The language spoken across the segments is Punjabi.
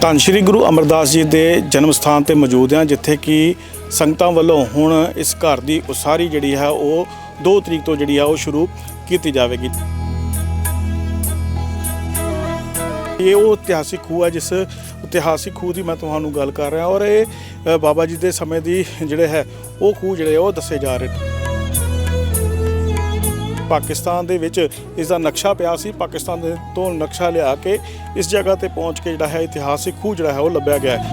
ਧੰਨ ਸ਼੍ਰੀ ਗੁਰੂ ਅਮਰਦਾਸ ਜੀ ਦੇ ਜਨਮ ਸਥਾਨ ਤੇ ਮੌਜੂਦ ਹਾਂ, ਜਿੱਥੇ ਕਿ ਸੰਗਤਾਂ ਵੱਲੋਂ ਹੁਣ ਇਸ ਘਰ ਦੀ ਉਸਾਰੀ ਜਿਹੜੀ ਹੈ, ਉਹ 2 ਤਰੀਕ ਤੋਂ ਜਿਹੜੀ ਆ ਉਹ ਸ਼ੁਰੂ ਕੀਤੀ ਜਾਵੇਗੀ। ਇਹ ਉਹ ਇਤਿਹਾਸਿਕ ਖੂਹ ਹੈ, ਜਿਸ ਇਤਿਹਾਸਿਕ ਖੂਹ ਦੀ ਮੈਂ ਤੁਹਾਨੂੰ ਗੱਲ ਕਰ ਰਿਹਾ ਔਰ ਇਹ ਬਾਬਾ ਜੀ ਦੇ ਸਮੇਂ ਦੀ ਜਿਹੜੇ ਹੈ, ਉਹ ਖੂਹ ਜਿਹੜੇ ਆ, ਉਹ ਦੱਸੇ ਜਾ ਰਹੇ ਨੇ। ਪਾਕਿਸਤਾਨ ਦੇ ਵਿੱਚ ਇਸ ਦਾ ਨਕਸ਼ਾ ਪਿਆ ਸੀ। ਪਾਕਿਸਤਾਨ ਦੇ ਤੋਂ ਨਕਸ਼ਾ ਲਿਆ ਕੇ ਇਸ ਜਗ੍ਹਾ ਤੇ ਪਹੁੰਚ ਕੇ ਜਿਹੜਾ ਹੈ, ਇਤਿਹਾਸਿਕ ਖੂਹ ਜਿਹੜਾ ਹੈ, ਉਹ ਲੱਭਿਆ ਗਿਆ ਹੈ।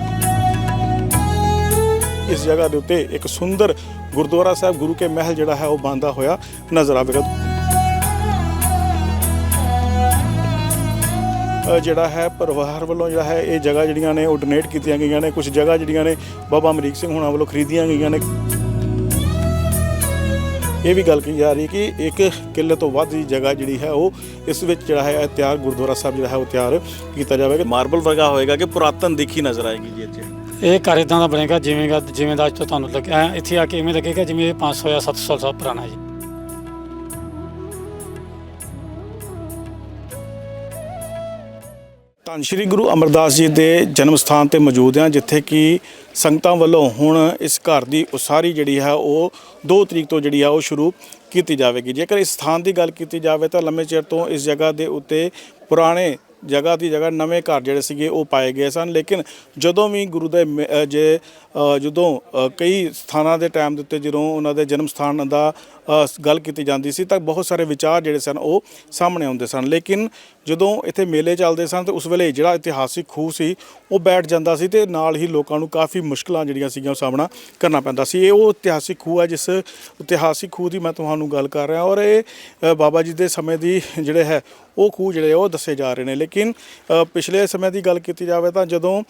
ਇਸ ਜਗ੍ਹਾ ਦੇ ਉੱਤੇ ਇੱਕ ਸੁੰਦਰ ਗੁਰਦੁਆਰਾ ਸਾਹਿਬ, ਗੁਰੂ ਕੇ ਮਹਿਲ ਜਿਹੜਾ ਹੈ, ਉਹ ਬੰਦਾ ਹੋਇਆ ਨਜ਼ਰ ਆਵੇਗਾ। ਜਿਹੜਾ ਹੈ, ਪਰਿਵਾਰ ਵੱਲੋਂ ਜਿਹੜਾ ਹੈ, ਇਹ ਜਗ੍ਹਾ ਜਿਹੜੀਆਂ ਨੇ, ਉਹ ਡੋਨੇਟ ਕੀਤੀਆਂ ਗਈਆਂ ਨੇ। ਕੁਝ ਜਗ੍ਹਾ ਜਿਹੜੀਆਂ ਨੇ, ਬਾਬਾ ਅਮਰੀਕ ਸਿੰਘ ਹੁਣਾਂ ਵੱਲੋਂ ਖਰੀਦੀਆਂ ਗਈਆਂ ਨੇ। ਇਹ ਵੀ ਗੱਲ ਕਹੀ ਜਾ ਰਹੀ ਕਿ ਇੱਕ ਕਿੱਲੇ ਤੋਂ ਵੱਧ ਦੀ ਜਗ੍ਹਾ ਜਿਹੜੀ ਹੈ ਉਹ ਇਸ ਵਿੱਚ ਜਿਹੜਾ ਹੈ ਤਿਆਰ ਗੁਰਦੁਆਰਾ ਸਾਹਿਬ ਜਿਹੜਾ ਹੈ ਉਹ ਤਿਆਰ ਕੀਤਾ ਜਾਵੇਗਾ। ਮਾਰਬਲ ਵਰਗਾ ਹੋਏਗਾ ਕਿ ਪੁਰਾਤਨ ਦੇਖੀ ਨਜ਼ਰ ਆਏਗੀ ਜੀ ਇੱਥੇ। ਇਹ ਘਰ ਇਦਾਂ ਦਾ ਬਣੇਗਾ ਜਿਵੇਂ ਦਾ ਜਿਵੇਂ ਦਾ ਅੱਜ ਤੋਂ ਤੁਹਾਨੂੰ ਲੱਗਿਆ। ਐਂ ਇੱਥੇ ਆ ਕੇ ਇਵੇਂ ਲੱਗੇਗਾ ਜਿਵੇਂ ਇਹ 500 ਜਾਂ 700 ਸਾਲ ਪੁਰਾਣਾ ਹੈ ਜੀ। ਧੰਨ ਸ਼੍ਰੀ ਗੁਰੂ ਅਮਰਦਾਸ ਜੀ ਦੇ ਜਨਮ ਸਥਾਨ ਤੇ ਮੌਜੂਦ ਹਾਂ, ਜਿੱਥੇ ਕਿ ਸੰਗਤਾਂ ਵੱਲੋਂ ਹੁਣ ਇਸ ਘਰ ਦੀ ਉਸਾਰੀ ਜਿਹੜੀ ਹੈ, ਉਹ 2 ਤਰੀਕ ਤੋਂ ਜਿਹੜੀ ਆ ਉਹ ਸ਼ੁਰੂ ਕੀਤੀ ਜਾਵੇਗੀ। ਜੇਕਰ ਇਸ ਸਥਾਨ ਦੀ ਗੱਲ ਕੀਤੀ ਜਾਵੇ ਤਾਂ ਲੰਮੇ ਚਿਰ ਤੋਂ ਇਸ ਜਗ੍ਹਾ ਦੇ ਉੱਤੇ ਪੁਰਾਣੇ ਜਗ੍ਹਾ ਦੀ ਜਗ੍ਹਾ ਨਵੇਂ ਘਰ ਜਿਹੜੇ ਸੀਗੇ, ਉਹ ਪਾਏ ਗਏ ਸਨ। ਲੇਕਿਨ ਜਦੋਂ ਵੀ ਗੁਰੂ ਦੇ ਮ- ਜੇ ਜਦੋਂ ਕਈ ਸਥਾਨਾਂ ਦੇ ਟਾਈਮ ਦੇ ਉੱਤੇ ਜਦੋਂ ਉਹਨਾਂ ਦੇ ਜਨਮ ਸਥਾਨ ਦਾ ਗੱਲ ਕੀਤੀ ਜਾਂਦੀ ਸੀ ਤਾਂ ਬਹੁਤ ਸਾਰੇ ਵਿਚਾਰ ਜਿਹੜੇ ਸਨ ਉਹ ਸਾਹਮਣੇ ਆਉਂਦੇ ਸਨ। ਲੇਕਿਨ ਜਦੋਂ ਇੱਥੇ ਮੇਲੇ ਚੱਲਦੇ ਸਨ ਤੇ ਉਸ ਵੇਲੇ ਜਿਹੜਾ ਇਤਿਹਾਸਿਕ ਖੂਹ ਸੀ, ਉਹ ਬੈਠ ਜਾਂਦਾ ਸੀ ਤੇ ਨਾਲ ਹੀ ਲੋਕਾਂ ਨੂੰ ਕਾਫੀ ਮੁਸ਼ਕਲਾਂ ਜਿਹੜੀਆਂ ਸੀਗੀਆਂ ਉਹ ਸਾਹਮਣਾ ਕਰਨਾ ਪੈਂਦਾ ਸੀ। ਇਹ ਉਹ ਇਤਿਹਾਸਿਕ ਖੂਹ ਹੈ ਜਿਸ ਇਤਿਹਾਸਿਕ ਖੂਹ ਦੀ ਮੈਂ ਤੁਹਾਨੂੰ ਗੱਲ ਕਰ ਰਿਹਾ ਔਰ ਇਹ ਬਾਬਾ ਜੀ ਦੇ ਸਮੇਂ ਦੀ ਜਿਹੜੇ ਹੈ, ਉਹ ਖੂਹ ਜਿਹੜੇ ਉਹ ਦੱਸੇ ਜਾ ਰਹੇ ਨੇ। ਲੇਕਿਨ ਪਿਛਲੇ ਸਮੇਂ ਦੀ ਗੱਲ ਕੀਤੀ ਜਾਵੇ ਤਾਂ ਜਦੋਂ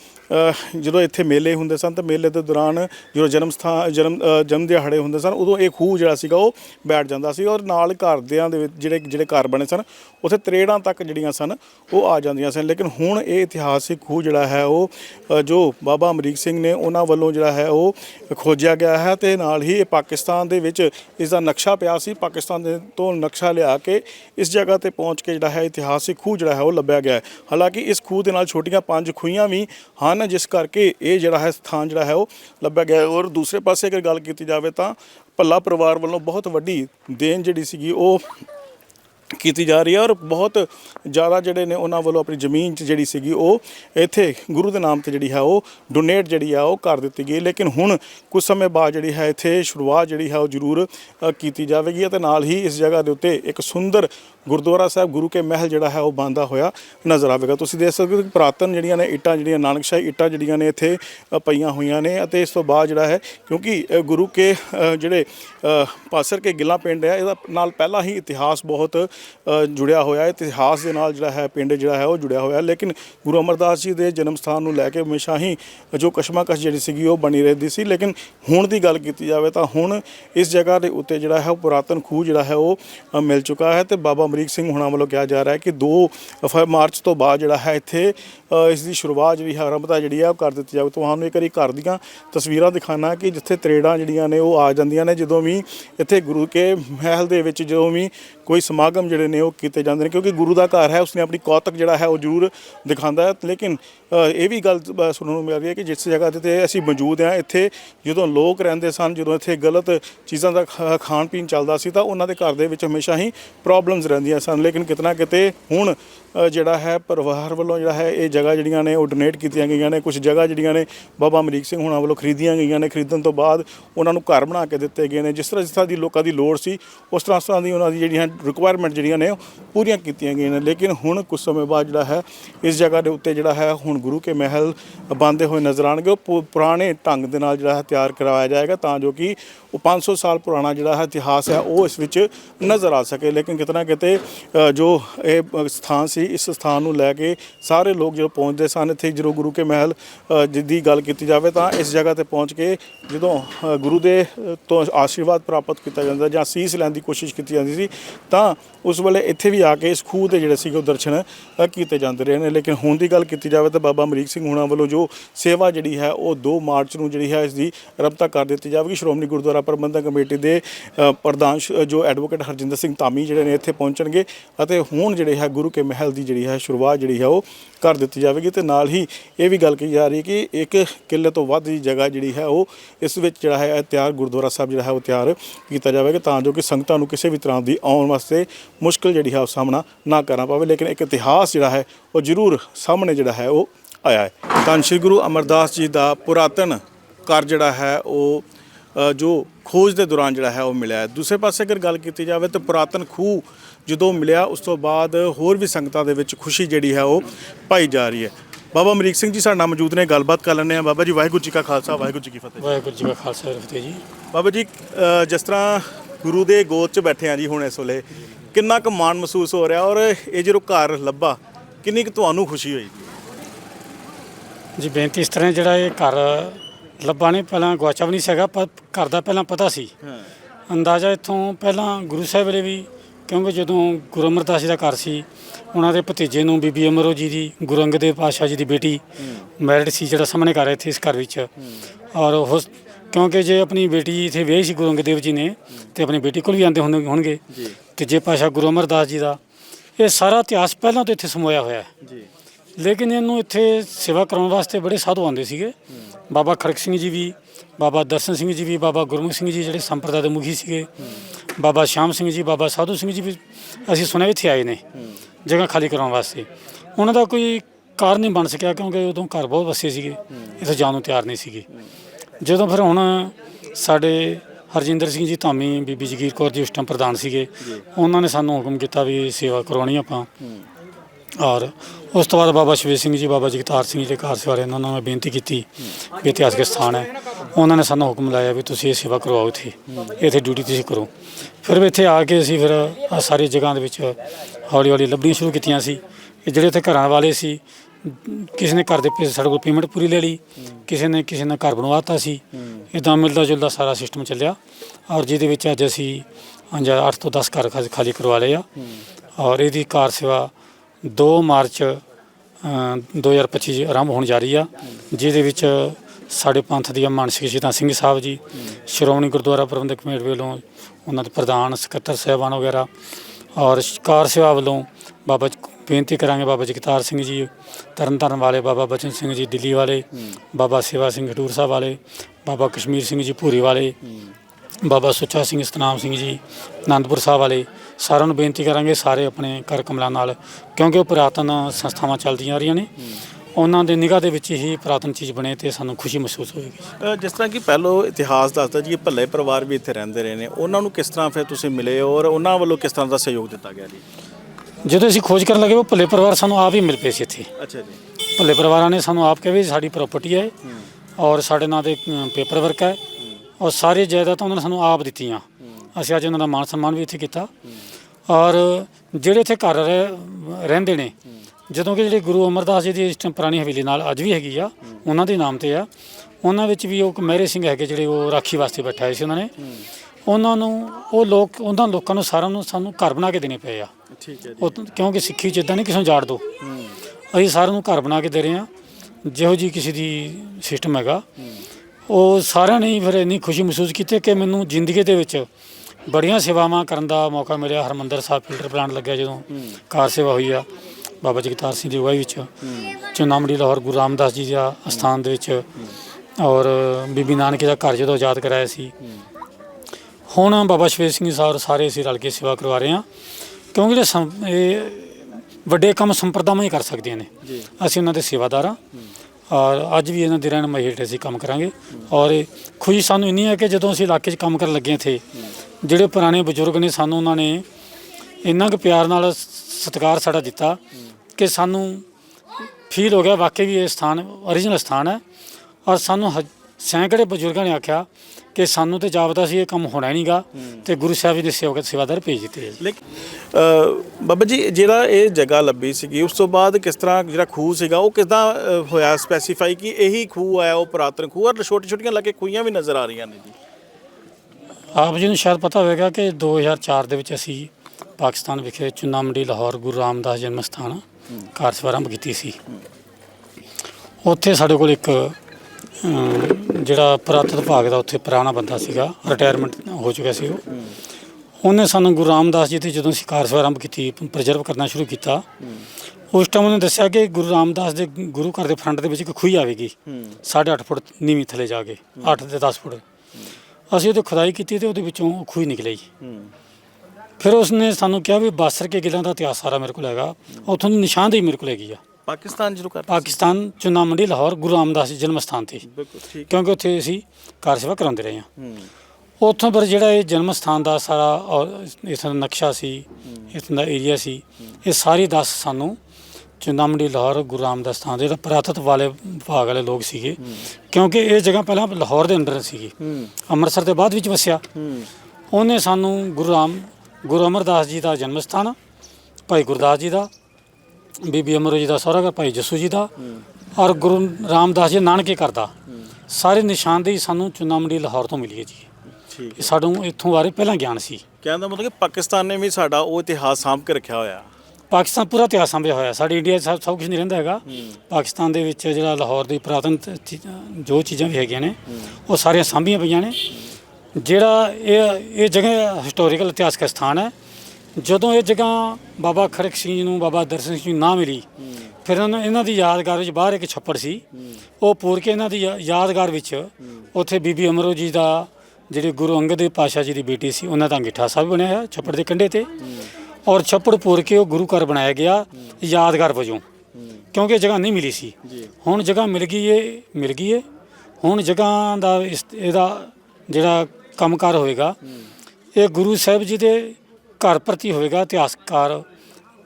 ਜਦੋਂ ਇੱਥੇ ਮੇਲੇ ਹੁੰਦੇ ਸਨ ਤਾਂ ਮੇਲੇ ਦੇ ਦੌਰਾਨ ਜਦੋਂ ਜਨਮ ਸਥਾਨ, ਜਨਮ ਜਨਮ ਦਿਹਾੜੇ ਹੁੰਦੇ ਸਨ, ਉਦੋਂ ਇਹ ਖੂਹ ਜਿਹੜਾ ਸੀਗਾ ਉਹ ਬੈਠ ਜਾਂਦਾ ਸੀ ਔਰ ਨਾਲ ਘਰਦਿਆਂ ਦੇ ਵਿੱਚ ਜਿਹੜੇ ਜਿਹੜੇ ਘਰ ਬਣੇ ਸਨ, ਉੱਥੇ ਤਰੇੜਾਂ ਤੱਕ ਜਿਹੜੀਆਂ ਸਨ, ਉਹ ਆ ਜਾਂਦੀਆਂ ਸਨ। ਲੇਕਿਨ ਹੁਣ ਇਹ ਇਤਿਹਾਸਿਕ ਖੂਹ ਜਿਹੜਾ ਹੈ, ਉਹ ਜੋ ਬਾਬਾ ਅਮਰੀਕ ਸਿੰਘ ਨੇ ਉਹਨਾਂ ਵੱਲੋਂ ਜਿਹੜਾ ਹੈ, ਉਹ ਖੋਜਿਆ ਗਿਆ ਹੈ ਤੇ ਨਾਲ ਹੀ ਇਹ ਪਾਕਿਸਤਾਨ ਦੇ ਵਿੱਚ ਇਸ ਦਾ ਨਕਸ਼ਾ ਪਿਆ ਸੀ। ਪਾਕਿਸਤਾਨ ਦੇ ਤੋਂ ਨਕਸ਼ਾ ਲਿਆ ਕੇ ਇਸ ਜਗ੍ਹਾ ਤੇ ਪਹੁੰਚ ਕੇ ਜਿਹੜਾ ਹੈ, ਇਤਿਹਾਸਿਕ ਖੂਹ ਜਿਹੜਾ ਹੈ, ਉਹ ਲੱਭਿਆ ਗਿਆ ਹੈ। ਹਾਲਾਂਕਿ ਇਸ ਖੂਹ ਦੇ ਨਾਲ ਛੋਟੀਆਂ ਪੰਜ ਖੂਹਾਂ ਵੀ ਹਨ, ਜਿਸ ਕਰਕੇ ਇਹ ਜਿਹੜਾ ਹੈ, ਸਥਾਨ ਜਿਹੜਾ ਹੈ, ਉਹ ਲੱਭਿਆ ਗਿਆ ਔਰ ਦੂਸਰੇ ਪਾਸੇ ਅਗਰ ਗੱਲ ਕੀਤੀ ਜਾਵੇ ਤਾਂ ਭੱਲਾ ਪਰਿਵਾਰ ਵੱਲੋਂ ਬਹੁਤ ਵੱਡੀ ਦੇਣ ਜਿਹੜੀ ਸੀਗੀ ਉਹ ਕੀਤੀ ਜਾ ਰਹੀ ਹੈ ਔਰ ਬਹੁਤ ਜ਼ਿਆਦਾ ਜਿਹੜੇ ਨੇ ਉਹਨਾਂ ਵੱਲੋਂ ਆਪਣੀ ਜ਼ਮੀਨ 'ਚ ਜਿਹੜੀ ਸੀਗੀ ਉਹ ਇੱਥੇ ਗੁਰੂ ਦੇ ਨਾਮ ਤੇ ਜਿਹੜੀ ਹੈ ਉਹ ਡੋਨੇਟ ਜਿਹੜੀ ਆ ਉਹ ਕਰ ਦਿੱਤੀ ਗਈ ਲੇਕਿਨ ਹੁਣ ਕੁਝ ਸਮੇਂ ਬਾਅਦ ਜਿਹੜੀ ਹੈ ਇੱਥੇ ਸ਼ੁਰੂਆਤ ਜਿਹੜੀ ਹੈ ਉਹ ਜ਼ਰੂਰ ਕੀਤੀ ਜਾਵੇਗੀ ਅਤੇ ਨਾਲ ਹੀ ਇਸ ਜਗ੍ਹਾ ਦੇ ਉੱਤੇ ਇੱਕ ਸੁੰਦਰ ਗੁਰਦੁਆਰਾ ਸਾਹਿਬ, ਗੁਰੂ ਕੇ ਮਹਿਲ ਜਿਹੜਾ ਹੈ ਉਹ ਬੰਦਾ ਹੋਇਆ ਨਜ਼ਰ ਆਵੇਗਾ। ਤੁਸੀਂ ਦੇਖ ਸਕਦੇ ਹੋ ਕਿ ਪੁਰਾਤਨ ਜਿਹੜੀਆਂ ਨੇ ਇੱਟਾਂ, ਜਿਹੜੀਆਂ ਨਾਨਕਸ਼ਾਹੀ ਇੱਟਾਂ ਜਿਹੜੀਆਂ ਨੇ ਇੱਥੇ ਪਈਆਂ ਹੋਈਆਂ ਨੇ ਅਤੇ ਇਸ ਤੋਂ ਬਾਅਦ ਜਿਹੜਾ ਹੈ ਕਿਉਂਕਿ ਗੁਰੂ ਕੇ ਜਿਹੜੇ ਪਾਸਰ ਕੇ ਗਿੱਲਾ ਪਿੰਡ ਹੈ, ਇਹਦਾ ਨਾਲ ਪਹਿਲਾਂ ਹੀ ਇਤਿਹਾਸ ਬਹੁਤ ਜੁੜਿਆ ਹੋਇਆ ਹੈ, ਇਤਿਹਾਸ ਦੇ ਨਾਲ ਜਿਹੜਾ ਹੈ, ਪਿੰਡ ਜਿਹੜਾ ਹੈ, ਉਹ ਜੁੜਿਆ ਹੋਇਆ ਲੇਕਿਨ ਗੁਰੂ ਅਮਰਦਾਸ ਜੀ ਦੇ ਜਨਮ ਸਥਾਨ ਨੂੰ ਲੈ ਕੇ ਹਮੇਸ਼ਾ ਹੀ ਜੋ ਕਸ਼ਮਾਕਸ਼ ਜਿਹੜੀ ਸੀਗੀ, ਉਹ ਬਣੀ ਰਹਿੰਦੀ ਸੀ। ਲੇਕਿਨ ਹੁਣ ਦੀ ਗੱਲ ਕੀਤੀ ਜਾਵੇ ਤਾਂ ਹੁਣ ਇਸ ਜਗ੍ਹਾ ਦੇ ਉੱਤੇ ਜਿਹੜਾ ਹੈ, ਉਹ ਪੁਰਾਤਨ ਖੂਹ ਜਿਹੜਾ ਹੈ, ਉਹ ਮਿਲ ਚੁੱਕਾ ਹੈ ਤੇ ਬਾਬਾ ਅਮਰੀਕ ਸਿੰਘ ਹੁਣਾਂ ਵੱਲੋਂ ਕਿਹਾ ਜਾ ਰਿਹਾ ਹੈ ਕਿ 2 ਫ- ਮਾਰਚ ਤੋਂ ਬਾਅਦ ਜਿਹੜਾ ਹੈ, ਇੱਥੇ ਇਸ ਦੀ ਸ਼ੁਰੂਆਤ ਜਿਹੜੀ ਹੈ, ਆਰੰਭਤਾ ਜਿਹੜੀ ਹੈ, ਉਹ ਕਰ ਦਿੱਤੀ ਜਾਵੇ। ਤੁਹਾਨੂੰ ਇੱਕ ਵਾਰੀ ਘਰ ਦੀਆਂ ਤਸਵੀਰਾਂ ਦਿਖਾਣਾ ਕਿ ਜਿੱਥੇ ਤਰੇੜਾਂ ਜਿਹੜੀਆਂ ਨੇ, ਉਹ ਆ ਜਾਂਦੀਆਂ ਨੇ। ਜਦੋਂ ਵੀ ਇੱਥੇ ਗੁਰੂ ਕੇ ਮਹਿਲ ਦੇ ਵਿੱਚ, ਜਦੋਂ ਵੀ ਕੋਈ ਸਮਾਗਮ ਜਿਹੜੇ ਨੇ ਉਹ ਕੀਤੇ ਜਾਂਦੇ ਨੇ, ਕਿਉਂਕਿ ਗੁਰੂ ਦਾ ਘਰ ਹੈ, ਉਸਨੇ ਆਪਣੀ ਕੌਤਕ ਜਿਹੜਾ ਹੈ ਉਹ ਜ਼ਰੂਰ ਦਿਖਾਉਂਦਾ ਹੈ। ਲੇਕਿਨ ਇਹ ਵੀ ਗੱਲ ਸੁਣਨ ਨੂੰ ਮਿਲ ਰਹੀ ਹੈ ਕਿ ਜਿਸ ਜਗ੍ਹਾ ਤੇ- ਅਸੀਂ ਮੌਜੂਦ ਹਾਂ, ਇੱਥੇ ਜਦੋਂ ਲੋਕ ਰਹਿੰਦੇ ਸਨ, ਜਦੋਂ ਇੱਥੇ ਗਲਤ ਚੀਜ਼ਾਂ ਦਾ ਖਾ- ਖਾਣ ਪੀਣ ਚੱਲਦਾ ਸੀ, ਤਾਂ ਉਹਨਾਂ ਦੇ ਘਰ ਦੇ ਵਿੱਚ ਹਮੇਸ਼ਾ ਹੀ ਪ੍ਰੋਬਲਮਸ ਰਹਿੰਦੀਆਂ ਸਨ। ਲੇਕਿਨ ਕਿਤਨਾ ਕਿਤੇ ਹੁਣ ਜਿਹੜਾ ਹੈ ਪਰਿਵਾਰ ਵੱਲੋਂ ਜਿਹੜਾ ਹੈ ਇਹ ਜਗ੍ਹਾ ਜਿਹੜੀਆਂ ਨੇ ਉਹ ਡੋਨੇਟ ਕੀਤੀਆਂ ਗਈਆਂ ਨੇ। ਕੁਝ ਜਗ੍ਹਾ ਜਿਹੜੀਆਂ ਨੇ ਬਾਬਾ ਅਮਰੀਕ ਸਿੰਘ ਹੁਣਾਂ ਵੱਲੋਂ ਖਰੀਦੀਆਂ ਗਈਆਂ ਨੇ। ਖਰੀਦਣ ਤੋਂ ਬਾਅਦ ਉਹਨਾਂ ਨੂੰ ਘਰ ਬਣਾ ਕੇ ਦਿੱਤੇ ਗਏ ਨੇ। ਜਿਸ ਤਰ੍ਹਾਂ ਜਿਸ ਤਰ੍ਹਾਂ ਦੀ ਲੋਕਾਂ ਦੀ ਲੋੜ ਸੀ, ਉਸ ਤਰ੍ਹਾਂ ਉਸ ਤਰ੍ਹਾਂ ਦੀ ਉਹਨਾਂ ਦੀ ਜਿਹੜੀਆਂ ਰਿਕੁਆਇਰਮੈਂਟ ਜਿਹੜੀਆਂ ਨੇ ਉਹ ਪੂਰੀਆਂ ਕੀਤੀਆਂ ਗਈਆਂ ਨੇ। ਲੇਕਿਨ ਹੁਣ ਕੁਝ ਸਮੇਂ ਬਾਅਦ ਜਿਹੜਾ ਹੈ, ਇਸ ਜਗ੍ਹਾ ਦੇ ਉੱਤੇ ਜਿਹੜਾ ਹੈ ਹੁਣ ਗੁਰੂ ਕੇ ਮਹਿਲ ਬੰਦੇ ਹੋਏ ਨਜ਼ਰ ਆਣਗੇ ਉਹ ਪੁਰਾਣੇ ਢੰਗ ਦੇ ਨਾਲ ਜਿਹੜਾ ਹੈ ਤਿਆਰ ਕਰਵਾਇਆ ਜਾਏਗਾ ਤਾਂ ਜੋ ਕਿ ਉਹ 500 ਸਾਲ ਪੁਰਾਣਾ ਜਿਹੜਾ ਹੈ ਇਤਿਹਾਸ ਹੈ, ਉਹ ਇਸ ਵਿੱਚ ਨਜ਼ਰ ਆ ਸਕੇ। ਲੇਕਿਨ ਕਿਤਨਾ ਕਿਤੇ ਜੋ ਇਹ ਸਥਾਨ ਸੀ ਇਸ ਸਥਾਨ ਨੂੰ ਲੈ ਕੇ ਸਾਰੇ ਲੋਕ ਜਦੋਂ ਪਹੁੰਚਦੇ ਸਨ ਇੱਥੇ ਜਦੋਂ ਗੁਰੂ ਕੇ ਮਹਿਲ ਅ, ਜਿੱਦੀ ਗੱਲ ਕੀਤੀ ਜਾਵੇ ਤਾਂ ਇਸ ਜਗ੍ਹਾ ਤੇ ਪਹੁੰਚ ਕੇ ਜਦੋਂ ਗੁਰੂ ਦੇ ਤੋਂ ਆਸ਼ੀਰਵਾਦ ਪ੍ਰਾਪਤ ਕੀਤਾ ਜਾਂਦਾ ਜਾਂ ਸੀਸ ਲੈਣ ਦੀ ਕੋਸ਼ਿਸ਼ ਕੀਤੀ ਜਾਂਦੀ ਸੀ ਤਾਂ ਉਸ ਵੇਲੇ ਇੱਥੇ ਵੀ ਆ ਕੇ ਇਸ ਖੂਹ ਦੇ ਜਿਹੜੇ ਸੀਗੇ ਉਹ ਦਰਸ਼ਨ ਕੀਤੇ ਜਾਂਦੇ ਰਹੇ ਨੇ। ਲੇਕਿਨ ਹੁਣ ਦੀ ਗੱਲ ਕੀਤੀ ਜਾਵੇ ਤਾਂ ਬਾਬਾ ਅਮਰੀਕ ਸਿੰਘ ਹੁਣਾਂ ਵੱਲੋਂ ਜੋ ਸੇਵਾ ਜਿਹੜੀ ਹੈ ਉਹ 2 ਮਾਰਚ ਨੂੰ ਜਿਹੜੀ ਹੈ ਇਸ ਦੀ ਰਬਤਾ ਕਰ ਦਿੱਤੀ ਜਾਵੇਗੀ। ਸ਼੍ਰੋਮਣੀ ਗੁਰਦੁਆਰਾ ਪ੍ਰਬੰਧਕ ਕਮੇਟੀ ਦੇ ਪ੍ਰਧਾਨ ਸ਼- ਜੋ ਐਡਵੋਕੇਟ ਹਰਜਿੰਦਰ ਸਿੰਘ ਧਾਮੀ ਜਿਹੜੇ ਨੇ ਇੱਥੇ ਪਹੁੰਚਣਗੇ ਅਤੇ ਹੁਣ ਜਿਹੜੇ ਹੈ ਗੁਰੂ ਕੇ ਮਹਿਲ ਦੀ ਜਿਹੜੀ ਹੈ, ਸ਼ੁਰੂਆਤ ਜਿਹੜੀ ਹੈ ਉਹ ਕਰ ਦਿੱਤੀ ਜਾਵੇਗੀ ਤੇ ਨਾਲ ਹੀ ਇਹ ਵੀ ਗੱਲ ਕਹੀ ਜਾ ਰਹੀ ਹੈ ਕਿ ਇੱਕ ਕਿੱਲੇ ਤੋਂ ਵੱਧ ਦੀ ਜਗ੍ਹਾ ਜਿਹੜੀ ਹੈ ਉਹ ਇਸ ਵਿੱਚ ਜਿਹੜਾ ਹੈ ਤਿਆਰ ਗੁਰਦੁਆਰਾ ਸਾਹਿਬ ਜਿਹੜਾ ਹੈ ਉਹ ਤਿਆਰ ਕੀਤਾ ਜਾਵੇਗਾ ਤਾਂ ਜੋ ਕਿ ਸੰਗਤਾਂ ਨੂੰ ਕਿਸੇ ਵੀ ਤਰ੍ਹਾਂ ਦੀ ਆਉਣ ਵਾਸਤੇ ਮੁਸ਼ਕਲ ਜਿਹੜੀ ਹੈ ਉਹ ਸਾਹਮਣਾ ਨਾ ਕਰਨਾ ਪਵੇ, ਲੇਕਿਨ ਇੱਕ ਇਤਿਹਾਸ ਜਿਹੜਾ ਹੈ ਉਹ ਜ਼ਰੂਰ ਸਾਹਮਣੇ ਜਿਹੜਾ ਹੈ ਉਹ ਆਇਆ ਹੈ। ਤਾਂ ਸ੍ਰੀ ਗੁਰੂ ਅਮਰਦਾਸ ਜੀ ਦਾ ਪੁਰਾਤਨ ਘਰ ਜਿਹੜਾ ਹੈ ਉਹ ਜੋ ਖੋਜ ਦੇ ਦੌਰਾਨ ਜਿਹੜਾ ਹੈ ਉਹ ਮਿਲਿਆ ਹੈ। ਦੂਸਰੇ ਪਾਸੇ ਅਗਰ ਗੱਲ ਕੀਤੀ ਜਾਵੇ ਤਾਂ ਪੁਰਾਤਨ ਖੂਹ ਜਦੋਂ ਮਿਲਿਆ ਉਸ ਤੋਂ ਬਾਅਦ ਹੋਰ ਵੀ ਸੰਗਤਾਂ ਦੇ ਵਿੱਚ ਖੁਸ਼ੀ ਜਿਹੜੀ ਹੈ ਉਹ ਪਾਈ ਜਾ ਰਹੀ ਹੈ। ਬਾਬਾ ਅਮਰੀਕ ਸਿੰਘ ਜੀ ਸਾਡੇ ਨਾਲ ਮੌਜੂਦ ਨੇ ਗੱਲਬਾਤ ਕਰ ਲੈਂਦੇ ਆ ਬਾਬਾ ਜੀ ਵਾਹਿਗੁਰੂ ਜੀ ਕਾ ਖਾਲਸਾ ਵਾਹਿਗੁਰੂ ਜੀ ਕੀ ਫਤਿਹ। ਵਾਹਿਗੁਰੂ ਜੀ ਕਾ ਖਾਲਸਾ ਫਤਿਹ ਜੀ। ਬਾਬਾ ਜੀ ਜਿਸ ਤਰ੍ਹਾਂ ਗੁਰੂ ਦੇ ਗੋਦ 'ਚ ਬੈਠੇ ਆ ਜੀ ਹੁਣ ਇਸ ਵੇਲੇ ਕਿੰਨਾ ਕੁ ਮਾਣ ਮਹਿਸੂਸ ਹੋ ਰਿਹਾ ਔਰ ਇਹ ਜਦੋਂ ਘਰ ਲੱਭਾ ਕਿੰਨੀ ਕੁ ਤੁਹਾਨੂੰ ਖੁਸ਼ੀ ਹੋਈ? ਜੀ ਬੇਨਤੀ ਇਸ ਤਰ੍ਹਾਂ ਜਿਹੜਾ ਇਹ ਘਰ ਲੱਭਾ ਨਹੀਂ ਪਹਿਲਾਂ ਗਵਾਚਾ ਵੀ ਨਹੀਂ ਸੀਗਾ ਪਰ ਘਰ ਦਾ ਪਹਿਲਾਂ ਪਤਾ ਸੀ। ਹਾਂ। ਅੰਦਾਜ਼ਾ ਇੱਥੋਂ ਪਹਿਲਾਂ ਗੁਰੂ ਸਾਹਿਬ ਵੇਲੇ ਵੀ ਕਿਉਂਕਿ ਜਦੋਂ ਗੁਰੂ ਅਮਰਦਾਸ ਜੀ ਦਾ ਘਰ ਸੀ ਉਹਨਾਂ ਦੇ ਭਤੀਜੇ ਨੂੰ ਬੀਬੀ ਅਮਰੋ ਜੀ ਦੀ ਗੁਰੂ ਅੰਗਦ ਦੇਵ ਪਾਤਸ਼ਾਹ ਜੀ ਦੀ ਬੇਟੀ ਮੈਰਿਡ ਸੀ ਜਿਹੜਾ ਸਾਹਮਣੇ ਘਰ ਹੈ ਇੱਥੇ ਇਸ ਘਰ ਵਿੱਚ। ਔਰ ਉਹ ਕਿਉਂਕਿ ਜੇ ਆਪਣੀ ਬੇਟੀ ਇੱਥੇ ਵਿਆਹੀ ਸੀ ਗੁਰੂ ਅੰਗਦ ਦੇਵ ਜੀ ਨੇ ਤੇ ਆਪਣੀ ਬੇਟੀ ਕੋਲ ਵੀ ਹੁੰਦੇ ਹੋਣਗੇ। ਤੇ ਜੇ ਪਾਤਸ਼ਾਹ ਗੁਰੂ ਅਮਰਦਾਸ ਜੀ ਦਾ ਇਹ ਸਾਰਾ ਇਤਿਹਾਸ ਪਹਿਲਾਂ ਤੋਂ ਇੱਥੇ ਸਮੋਇਆ ਹੋਇਆ ਹੈ। ਜੀ। ਲੇਕਿਨ ਇਹਨੂੰ ਇੱਥੇ ਸੇਵਾ ਕਰਾਉਣ ਵਾਸਤੇ ਬੜੇ ਸਾਧੂ ਆਉਂਦੇ ਸੀਗੇ। ਬਾਬਾ ਖੜਕ ਸਿੰਘ ਜੀ ਵੀ ਬਾਬਾ ਦਰਸ਼ਨ ਸਿੰਘ ਜੀ ਵੀ ਬਾਬਾ ਗੁਰਮੁਖ ਸਿੰਘ ਜੀ ਜਿਹੜੇ ਸੰਪਰਦਾ ਦੇ ਮੁਖੀ ਸੀਗੇ। ਬਾਬਾ ਸ਼ਾਮ ਸਿੰਘ ਜੀ ਬਾਬਾ ਸਾਧੂ ਸਿੰਘ ਜੀ ਵੀ ਅਸੀਂ ਸੁਣਿਆ ਇੱਥੇ ਆਏ ਨੇ ਜਗ੍ਹਾ ਖਾਲੀ ਕਰਾਉਣ ਵਾਸਤੇ। ਉਹਨਾਂ ਦਾ ਕੋਈ ਕਾਰਨ ਨਹੀਂ ਬਣ ਸਕਿਆ ਕਿਉਂਕਿ ਉਦੋਂ ਘਰ ਬਹੁਤ ਵਸੇ ਸੀਗੇ ਇੱਥੇ ਜਾਣ ਨੂੰ ਤਿਆਰ ਨਹੀਂ ਸੀਗੇ। ਜਦੋਂ ਫਿਰ ਹੁਣ ਸਾਡੇ ਹਰਜਿੰਦਰ ਸਿੰਘ ਜੀ ਧਾਮੀ ਬੀਬੀ ਜਗੀਰ ਕੌਰ ਜੀ ਉਸ ਟਾਈਮ ਪ੍ਰਧਾਨ ਸੀਗੇ ਉਹਨਾਂ ਨੇ ਸਾਨੂੰ ਹੁਕਮ ਕੀਤਾ ਵੀ ਸੇਵਾ ਕਰਵਾਉਣੀ ਆਪਾਂ। ਔਰ ਉਸ ਤੋਂ ਬਾਅਦ ਬਾਬਾ ਸ਼ਵੇਤ ਸਿੰਘ ਜੀ, ਬਾਬਾ ਜਗਤਾਰ ਸਿੰਘ ਜੀ ਦੇ ਘਰ ਸਵਾਰੇ ਉਹਨਾਂ ਨੂੰ ਮੈਂ ਬੇਨਤੀ ਕੀਤੀ ਵੀ ਇਤਿਹਾਸਕ ਸਥਾਨ ਹੈ। ਉਹਨਾਂ ਨੇ ਸਾਨੂੰ ਹੁਕਮ ਲਾਇਆ ਵੀ ਤੁਸੀਂ ਇਹ ਸੇਵਾ ਕਰਵਾਓ ਇੱਥੇ। ਇੱਥੇ ਡਿਊਟੀ ਤੁਸੀਂ ਕਰੋ। ਫਿਰ ਵੀ ਇੱਥੇ ਆ ਕੇ ਅਸੀਂ ਫਿਰ ਆਹ ਸਾਰੀ ਜਗ੍ਹਾ ਦੇ ਵਿੱਚ ਹੌਲੀ ਹੌਲੀ ਲੱਭਣੀਆਂ ਸ਼ੁਰੂ ਕੀਤੀਆਂ ਸੀ। ਇਹ ਜਿਹੜੇ ਇੱਥੇ ਘਰਾਂ ਵਾਲੇ ਸੀ, ਕਿਸੇ ਨੇ ਘਰ ਦੇ ਪੈਸੇ ਸਾਡੇ ਕੋਲ ਪੇਮੈਂਟ ਪੂਰੀ ਲੈ ਲਈ, ਕਿਸੇ ਨੇ ਕਿਸੇ ਨਾਲ ਘਰ ਬਣਵਾਤਾ ਸੀ। ਇਦਾਂ ਮਿਲਦਾ ਜੁਲਦਾ ਸਾਰਾ ਸਿਸਟਮ ਚੱਲਿਆ। ਔਰ ਜਿਹਦੇ ਵਿੱਚ ਅੱਜ ਅਸੀਂ ਅੰਜ 8 ਤੋਂ 10 ਘਰ ਖਾ- ਖਾਲੀ ਕਰਵਾ ਲਏ ਆ। ਔਰ ਇਹਦੀ ਕਾਰ ਸੇਵਾ 2 ਮਾਰਚ ਅ, 2025 ਚ ਆਰੰਭ ਹੋਣ ਜਾ ਰਹੀ ਆ। ਜਿਹਦੇ ਵਿੱਚ ਸਾਡੇ ਪੰਥ ਦੀਆਂ ਮਾਨਸਿਕ ਸ਼ਹੀਦਾਂ ਸਿੰਘ ਸਾਹਿਬ ਜੀ ਸ਼੍ਰੋਮਣੀ ਗੁਰਦੁਆਰਾ ਪ੍ਰਬੰਧਕ ਕਮੇਟੀ ਵੱਲੋਂ ਉਹਨਾਂ ਦੇ ਪ੍ਰਧਾਨ ਸਕੱਤਰ ਸਾਹਿਬਾਨ ਵਗੈਰਾ ਔਰ ਕਾਰ ਸੇਵਾ ਵੱਲੋਂ ਬਾਬਾ ਜੀ- ਬੇਨਤੀ ਕਰਾਂਗੇ ਬਾਬਾ ਜਗਤਾਰ ਸਿੰਘ ਜੀ ਤਰਨਤਾਰਨ ਵਾਲੇ ਬਾਬਾ ਬਚਨ ਸਿੰਘ ਜੀ ਦਿੱਲੀ ਵਾਲੇ ਬਾਬਾ ਸੇਵਾ ਸਿੰਘ ਖਡੂਰ ਸਾਹਿਬ ਵਾਲੇ ਬਾਬਾ ਕਸ਼ਮੀਰ ਸਿੰਘ ਜੀ ਭੂਰੀ ਵਾਲੇ ਬਾਬਾ ਸੁੱਚਾ ਸਿੰਘ ਸਤਨਾਮ ਸਿੰਘ ਜੀ ਆਨੰਦਪੁਰ ਸਾਹਿਬ ਵਾਲੇ ਸਾਰਿਆਂ ਨੂੰ ਬੇਨਤੀ ਕਰਾਂਗੇ ਸਾਰੇ ਆਪਣੇ ਕਰ ਕਮਲਾਂ ਨਾਲ ਕਿਉਂਕਿ ਉਹ ਪੁਰਾਤਨ ਸੰਸਥਾਵਾਂ ਚੱਲਦੀਆਂ ਆ ਰਹੀਆਂ ਨੇ। ਉਹਨਾਂ ਦੇ ਨਿਗਾਹ ਦੇ ਵਿੱਚ ਹੀ ਪੁਰਾਤਨ ਚੀਜ਼ ਬਣੇ ਤੇ ਸਾਨੂੰ ਖੁਸ਼ੀ ਮਹਿਸੂਸ ਹੋਏਗੀ ਅ, ਜਿਸ ਤਰ੍ਹਾਂ ਕਿ ਪਹਿਲੋ ਇਤਿਹਾਸ ਦੱਸਦਾ ਜੀ ਇਹ ਭੱਲੇ ਪਰਿਵਾਰ ਵੀ ਇੱਥੇ ਰਹਿੰਦੇ ਰਹੇ ਨੇ। ਉਹਨਾਂ ਨੂੰ ਕਿਸ ਤਰ੍ਹਾਂ ਫਿਰ ਤੁਸੀਂ ਮਿਲੇ ਔਰ ਉਹਨਾਂ ਵੱਲੋਂ ਕਿਸ ਤਰ੍ਹਾਂ ਦਾ ਸਹਿਯੋਗ ਦਿੱਤਾ ਗਿਆ ਜੀ? ਜਦੋਂ ਅਸੀਂ ਖੋਜ ਕਰਨ ਲੱਗੇ ਉਹ ਭੱਲੇ ਪਰਿਵਾਰ ਸਾਨੂੰ ਆਪ ਹੀ ਮਿਲ ਪਏ ਸੀ ਇੱਥੇ। ਅੱਛਾ ਜੀ। ਭੱਲੇ ਪਰਿਵਾਰਾਂ ਨੇ ਸਾਨੂੰ ਆਪ ਕਿਹਾ ਵੀ ਸਾਡੀ ਪ੍ਰਾਪਰਟੀ ਹੈ ਔਰ ਸਾਡੇ ਨਾਂ ਦੇ ਪੇਪਰ ਵਰਕ ਹੈ। ਔਰ ਸਾਰੇ ਜਾਇਦਾਦਾਂ ਉਹਨਾਂ ਨੇ ਸਾਨੂੰ ਆਪ ਦਿੱਤੀਆਂ। ਅਸੀਂ ਅੱਜ ਉਹਨਾਂ ਦਾ ਮਾਨ ਸਨਮਾਨ ਵੀ ਇੱਥੇ ਕੀਤਾ। ਔਰ ਜਿਹੜੇ ਇੱਥੇ ਘਰ ਰਹਿ- ਰਹਿੰਦੇ ਨੇ ਜਦੋਂ ਕਿ ਜਿਹੜੇ ਗੁਰੂ ਅਮਰਦਾਸ ਜੀ ਦੀ ਇਸ ਟਾਈਮ ਪੁਰਾਣੀ ਹਵੇਲੀ ਨਾਲ ਅੱਜ ਵੀ ਹੈਗੀ ਆ ਉਹਨਾਂ ਦੇ ਨਾਮ ਤੇ ਆ। ਉਹਨਾਂ ਵਿੱਚ ਵੀ ਉਹ ਇੱਕ ਮਹਿਰੇ ਸਿੰਘ ਹੈਗੇ ਜਿਹੜੇ ਉਹ ਰਾਖੀ ਵਾਸਤੇ ਬੈਠੇ ਹੋਏ ਸੀ ਉਹਨਾਂ ਨੇ। ਉਹਨਾਂ ਨੂੰ ਉਹ ਲੋਕ ਉਹਨਾਂ ਲੋਕਾਂ ਨੂੰ ਸਾਰਿਆਂ ਨੂੰ ਸਾਨੂੰ ਘਰ ਬਣਾ ਕੇ ਦੇਣੇ ਪਏ ਆ। ਠੀਕ ਹੈ ਉਹ ਤਾਂ- ਕਿਉਂਕਿ ਸਿੱਖੀ ਚ ਇਦਾਂ ਨਹੀਂ ਕਿਸੇ ਨੂੰ ਜਾੜ ਦੋ। ਅਸੀਂ ਸਾਰਿਆਂ ਨੂੰ ਘਰ ਬਣਾ ਕੇ ਦੇ ਰਹੇ ਹਾਂ। ਜਿਹੋ ਜੀ ਕਿਸੇ ਦੀ ਸਿਸਟਮ ਹੈਗਾ। ਉਹ ਸਾਰਿਆਂ ਨੇ ਹੀ ਫਿਰ ਇੰਨੀ ਖੁਸ਼ੀ ਮਹਿਸੂਸ ਕੀਤੀ ਕਿ ਮੈਨੂੰ ਜ਼ਿੰਦਗੀ ਦੇ ਵਿੱਚ ਬੜੀਆਂ ਸੇਵਾਵਾਂ ਕਰਨ ਦਾ ਮੌਕਾ ਮਿਲਿਆ। ਹਰਮੰਦਰ ਸਾਹਿਬ ਫਿਲਟਰ ਪਲਾਂਟ ਲੱਗਿਆ ਜਦੋਂ ਕਾਰ ਸੇਵਾ ਹੋਈ ਆ ਬਾਬਾ ਜਗਤਾਰ ਸਿੰਘ ਦੀ ਅਗਵਾਈ ਵਿੱਚ। ਚੁਨਾਮੜੀ ਲਾਹੌਰ ਗੁਰੂ ਰਾਮਦਾਸ ਜੀ ਦਾ ਅਸਥਾਨ ਦੇ ਵਿੱਚ ਔਰ ਬੀਬੀ ਨਾਨਕੀ ਦਾ ਘਰ ਜਦੋਂ ਆਜ਼ਾਦ ਕਰਾਇਆ ਸੀ। ਹੁਣ ਬਾਬਾ ਸ਼ਵੇਤ ਸਿੰਘ ਸਾਹਿਬ ਸਾਰੇ ਅਸੀਂ ਰਲ ਕੇ ਸੇਵਾ ਕਰਵਾ ਰਹੇ ਹਾਂ। ਕਿਉਂਕਿ ਜਿਹੜੇ ਇਹ ਵੱਡੇ ਕੰਮ ਸੰਪਰਦਾਵਾਂ ਹੀ ਕਰ ਸਕਦੀਆਂ ਨੇ। ਅਸੀਂ ਉਹਨਾਂ ਦੇ ਸੇਵਾਦਾਰ ਹਾਂ। ਔਰ ਅੱਜ ਵੀ ਇਹਨਾਂ ਦੇ ਰਹਿਨਮਾਈ ਹੇਠ ਅਸੀਂ ਕੰਮ ਕਰਾਂਗੇ। ਔਰ ਇਹ ਖੁਸ਼ੀ ਸਾਨੂੰ ਇੰਨੀ ਹੈ ਕਿ ਜਦੋਂ ਅਸੀਂ ਇਲਾਕੇ 'ਚ ਕੰਮ ਕਰਨ ਲੱਗੇ ਇੱਥੇ, ਜਿਹੜੇ ਪੁਰਾਣੇ ਬਜ਼ੁਰਗ ਨੇ ਸਾਨੂੰ ਉਹਨਾਂ ਨੇ ਇੰਨਾ ਕੁ ਪਿਆਰ ਨਾਲ ਸਤਿਕਾਰ ਸਾਡਾ ਦਿੱਤਾ ਕਿ ਸਾਨੂੰ ਫੀਲ ਹੋ ਗਿਆ ਵਾਕਈ ਵੀ ਇਹ ਸਥਾਨ ਓਰੀਜਨਲ ਸਥਾਨ ਹੈ। ਔਰ ਸਾਨੂੰ ਹ- ਸੈਂਕੜੇ ਬਜ਼ੁਰਗਾਂ ਨੇ ਆਖਿਆ ਕਿ ਸਾਨੂੰ ਤੇ ਜਾਪਦਾ ਸੀ ਇਹ ਕੰਮ ਹੋਣਾ ਹੀ ਨਹੀਂਗਾ ਤੇ ਗੁਰੂ ਸਾਹਿਬ ਜੀ ਦੇ ਸੇਵਕ ਸੇਵਾਦਾਰ ਭੇਜ ਦਿੱਤੇ ਲੇਕਿਨ ਅ, ਬਾਬਾ ਜੀ ਜਿਹੜਾ ਇਹ ਜਗ੍ਹਾ ਲੱਭੀ ਸੀਗੀ ਉਸ ਤੋਂ ਬਾਅਦ ਕਿਸ ਤਰ੍ਹਾਂ ਜਿਹੜਾ ਖੂਹ ਸੀਗਾ ਉਹ ਕਿਦਾਂ ਹੋਇਆ ਸਪੈਸੀਫਾਈ ਕਿ ਇਹੀ ਖੂਹ ਆਇਆ ਉਹ ਪੁਰਾਤਨ ਖੂਹ ਔਰ ਛੋਟੀ ਛੋਟੀਆਂ ਲੱਗੇ ਖੂਹੀਆਂ ਵੀ ਨਜ਼ਰ ਆ ਰਹੀਆਂ ਨੇ ਜੀ? ਆਪ ਜੀ ਨੂੰ ਸ਼ਾਇਦ ਪਤਾ ਹੋਵੇਗਾ ਕਿ 2004 ਦੇ ਵਿੱਚ ਅਸੀਂ ਪਾਕਿਸਤਾਨ ਵਿਖੇ ਚੁਨਾ ਮੰਡੀ ਲਾਹੌਰ ਗੁਰੂ ਰਾਮਦਾਸ ਜਨਮ ਸਥਾਨ ਕਾਰਜ ਆਰੰਭ ਕੀਤੀ ਸੀ। ਉੱਥੇ ਸਾਡੇ ਕੋਲ ਇੱਕ ਅਮ, ਜਿਹੜਾ ਪੁਰਾਤਨ ਵਿਭਾਗ ਦਾ ਉੱਥੇ ਪੁਰਾਣਾ ਬੰਦਾ ਸੀਗਾ ਰਿਟਾਇਰਮੈਂਟ ਹੋ ਚੁੱਕਿਆ ਸੀ ਉਹ। ਉਹਨੇ ਸਾਨੂੰ ਗੁਰੂ ਰਾਮਦਾਸ ਜੀ 'ਤੇ ਜਦੋਂ ਅਸੀਂ ਕਾਰਜ ਆਰੰਭ ਕੀਤੀ ਪ੍ਰਜਰਵ ਕਰਨਾ ਸ਼ੁਰੂ ਕੀਤਾ ਉਸ ਟਾਈਮ ਉਹਨੇ ਦੱਸਿਆ ਕਿ ਗੁਰੂ ਰਾਮਦਾਸ ਦੇ ਗੁਰੂ ਘਰ ਦੇ ਫਰੰਟ ਦੇ ਵਿੱਚ ਇੱਕ ਖੂਹੀ ਆਵੇਗੀ। 8.5 ਫੁੱਟ ਨੀਵੀਂ ਥੱਲੇ ਜਾ ਕੇ 8 ਤੇ 10 ਫੁੱਟ। ਅਸੀਂ ਉਹਦੇ ਖੁਦਾਈ ਕੀਤੀ ਤੇ ਉਹਦੇ ਵਿੱਚੋਂ ਉਹ ਖੂਹੀ ਨਿਕਲੀ। ਫਿਰ ਉਸਨੇ ਸਾਨੂੰ ਕਿਹਾ ਵੀ ਬਾਸਰ ਕੇ ਕਿਲ੍ਹਿਆਂ ਦਾ ਇਤਿਹਾਸ ਸਾਰਾ ਮੇਰੇ ਕੋਲ ਹੈਗਾ ਉੱਥੋਂ ਦੀ ਨਿਸ਼ਾਨਦੇਹੀ ਮੇਰੇ ਕੋਲ ਹੈਗੀ ਆ। ਪਾਕਿਸਤਾਨ ਜਦੋਂ ਕਰ ਪਾਕਿਸਤਾਨ ਚੁਨਾ ਮੰਡੀ ਲਾਹੌਰ ਗੁਰੂ ਰਾਮਦਾਸ ਜੀ ਜਨਮ ਸਥਾਨ ਤੇ। ਬਿਲਕੁਲ ਠੀਕ ਕਿਉਂਕਿ ਉੱਥੇ ਅਸੀਂ ਕਾਰ ਸੇਵਾ ਕਰਾਉਂਦੇ ਰਹੇ ਹਾਂ। ਉੱਥੋਂ ਪਰ ਜਿਹੜਾ ਇਹ ਜਨਮ ਸਥਾਨ ਦਾ ਸਾਰਾ ਇਸ ਦਾ ਨਕਸ਼ਾ ਸੀ ਇਸ ਦਾ ਏਰੀਆ ਸੀ ਇਹ ਸਾਰੀ ਦੱਸ ਸਾਨੂੰ ਚੁਨਾ ਮੰਡੀ ਲਾਹੌਰ ਗੁਰੂ ਰਾਮਦਾਸ ਸਥਾਨ ਦੇ ਜਿਹੜਾ ਪੁਰਾਤਤ ਵਾਲੇ ਵਿਭਾਗ ਵਾਲੇ ਲੋਕ ਸੀਗੇ। ਕਿਉਂਕਿ ਇਹ ਜਗ੍ਹਾ ਪਹਿਲਾਂ ਲਾਹੌਰ ਦੇ ਅੰਦਰ ਸੀਗੀ। ਅੰਮ੍ਰਿਤਸਰ ਦੇ ਬਾਅਦ ਵਿੱਚ ਵਸਿਆ। ਉਹਨੇ ਸਾਨੂੰ ਗੁਰੂ ਰਾਮ ਗੁਰੂ ਅਮਰਦਾਸ ਜੀ ਦਾ ਜਨਮ ਸਥਾਨ ਭਾਈ ਗੁਰਦਾਸ ਜੀ ਦਾ ਬੀਬੀ ਅਮਰੋ ਜੀ ਦਾ ਸਹੁਰਾ ਭਾਈ ਜੱਸੂ ਜੀ ਦਾ ਔਰ ਗੁਰੂ ਰਾਮਦਾਸ ਜੀ ਨਾਨਕੇ ਕਰਦਾ ਸਾਰੇ ਨਿਸ਼ਾਨਦੇਹੀ ਸਾਨੂੰ ਚੁਨਾ ਮੰਡੀ ਲਾਹੌਰ ਤੋਂ ਮਿਲੀ ਹੈ ਜੀ। ਠੀਕ ਸਾਨੂੰ ਇੱਥੋਂ ਬਾਰੇ ਪਹਿਲਾਂ ਗਿਆਨ ਸੀ। ਕਹਿਣ ਦਾ ਮਤਲਬ ਕਿ ਪਾਕਿਸਤਾਨ ਨੇ ਵੀ ਸਾਡਾ ਉਹ ਇਤਿਹਾਸ ਸਾਂਭ ਕੇ ਰੱਖਿਆ ਹੋਇਆ। ਪਾਕਿਸਤਾਨ ਪੂਰਾ ਇਤਿਹਾਸ ਸੰਭਿਆ ਹੋਇਆ। ਸਾਡੇ ਇੰਡੀਆ ਸਭ ਸਭ ਕੁਝ ਨਹੀਂ ਰਹਿੰਦਾ ਹੈਗਾ। ਪਾਕਿਸਤਾਨ ਦੇ ਵਿੱਚ ਜਿਹੜਾ ਲਾਹੌਰ ਦੀ ਪੁਰਾਤਨ ਜੋ ਚੀਜ਼ਾਂ ਵੀ ਹੈਗੀਆਂ ਨੇ ਉਹ ਸਾਰੀਆਂ ਸਾਂਭੀਆਂ ਪਈਆਂ ਨੇ। ਜਿਹੜਾ ਇਹ ਇਹ ਜਗ੍ਹਾ ਹਿਸਟੋਰੀਕਲ ਇਤਿਹਾਸਕ ਸਥਾਨ ਹੈ ਜਦੋਂ ਇਹ ਜਗ੍ਹਾ ਬਾਬਾ ਖੜਕ ਸਿੰਘ ਜੀ ਨੂੰ ਬਾਬਾ ਦਰਸ਼ਨ ਸਿੰਘ ਜੀ ਨੂੰ ਨਾ ਮਿਲੀ ਫਿਰ ਉਹਨਾਂ ਇਹਨਾਂ ਦੀ ਯਾਦਗਾਰ ਵਿੱਚ ਬਾਹਰ ਇੱਕ ਛੱਪੜ ਸੀ। ਉਹ ਪੂਰ ਕੇ ਇਹਨਾਂ ਦੀ ਯਾ- ਯਾਦਗਾਰ ਵਿੱਚ ਉੱਥੇ ਬੀਬੀ ਅਮਰੋ ਜੀ ਦਾ ਜਿਹੜੇ ਗੁਰੂ ਅੰਗਦ ਦੇਵ ਪਾਸ਼ਾ ਜੀ ਦੀ ਬੇਟੀ ਸੀ ਉਹਨਾਂ ਦਾ ਅੰਗੀਠਾ ਸਾਹਿਬ ਬਣਿਆ ਹੋਇਆ ਛੱਪੜ ਦੇ ਕੰਢੇ ਤੇ। ਔਰ ਛੱਪੜ ਪੂਰ ਕੇ ਉਹ ਗੁਰੂ ਘਰ ਬਣਾਇਆ ਗਿਆ ਯਾਦਗਾਰ ਵਜੋਂ। ਕਿਉਂਕਿ ਇਹ ਜਗ੍ਹਾ ਨਹੀਂ ਮਿਲੀ ਸੀ। ਹੁਣ ਜਗ੍ਹਾ ਮਿਲ ਗਈ ਏ ਮਿਲ ਗਈ ਏ। ਹੁਣ ਜਗ੍ਹਾ ਦਾ ਇਸ- ਇਹਦਾ ਜਿਹੜਾ ਕੰਮਕਾਰ ਹੋਏਗਾ ਇਹ ਗੁਰੂ ਸਾਹਿਬ ਜੀ ਦੇ ਘਰ ਪ੍ਰਤੀ ਹੋਵੇਗਾ ਇਤਿਹਾਸਕਾਰ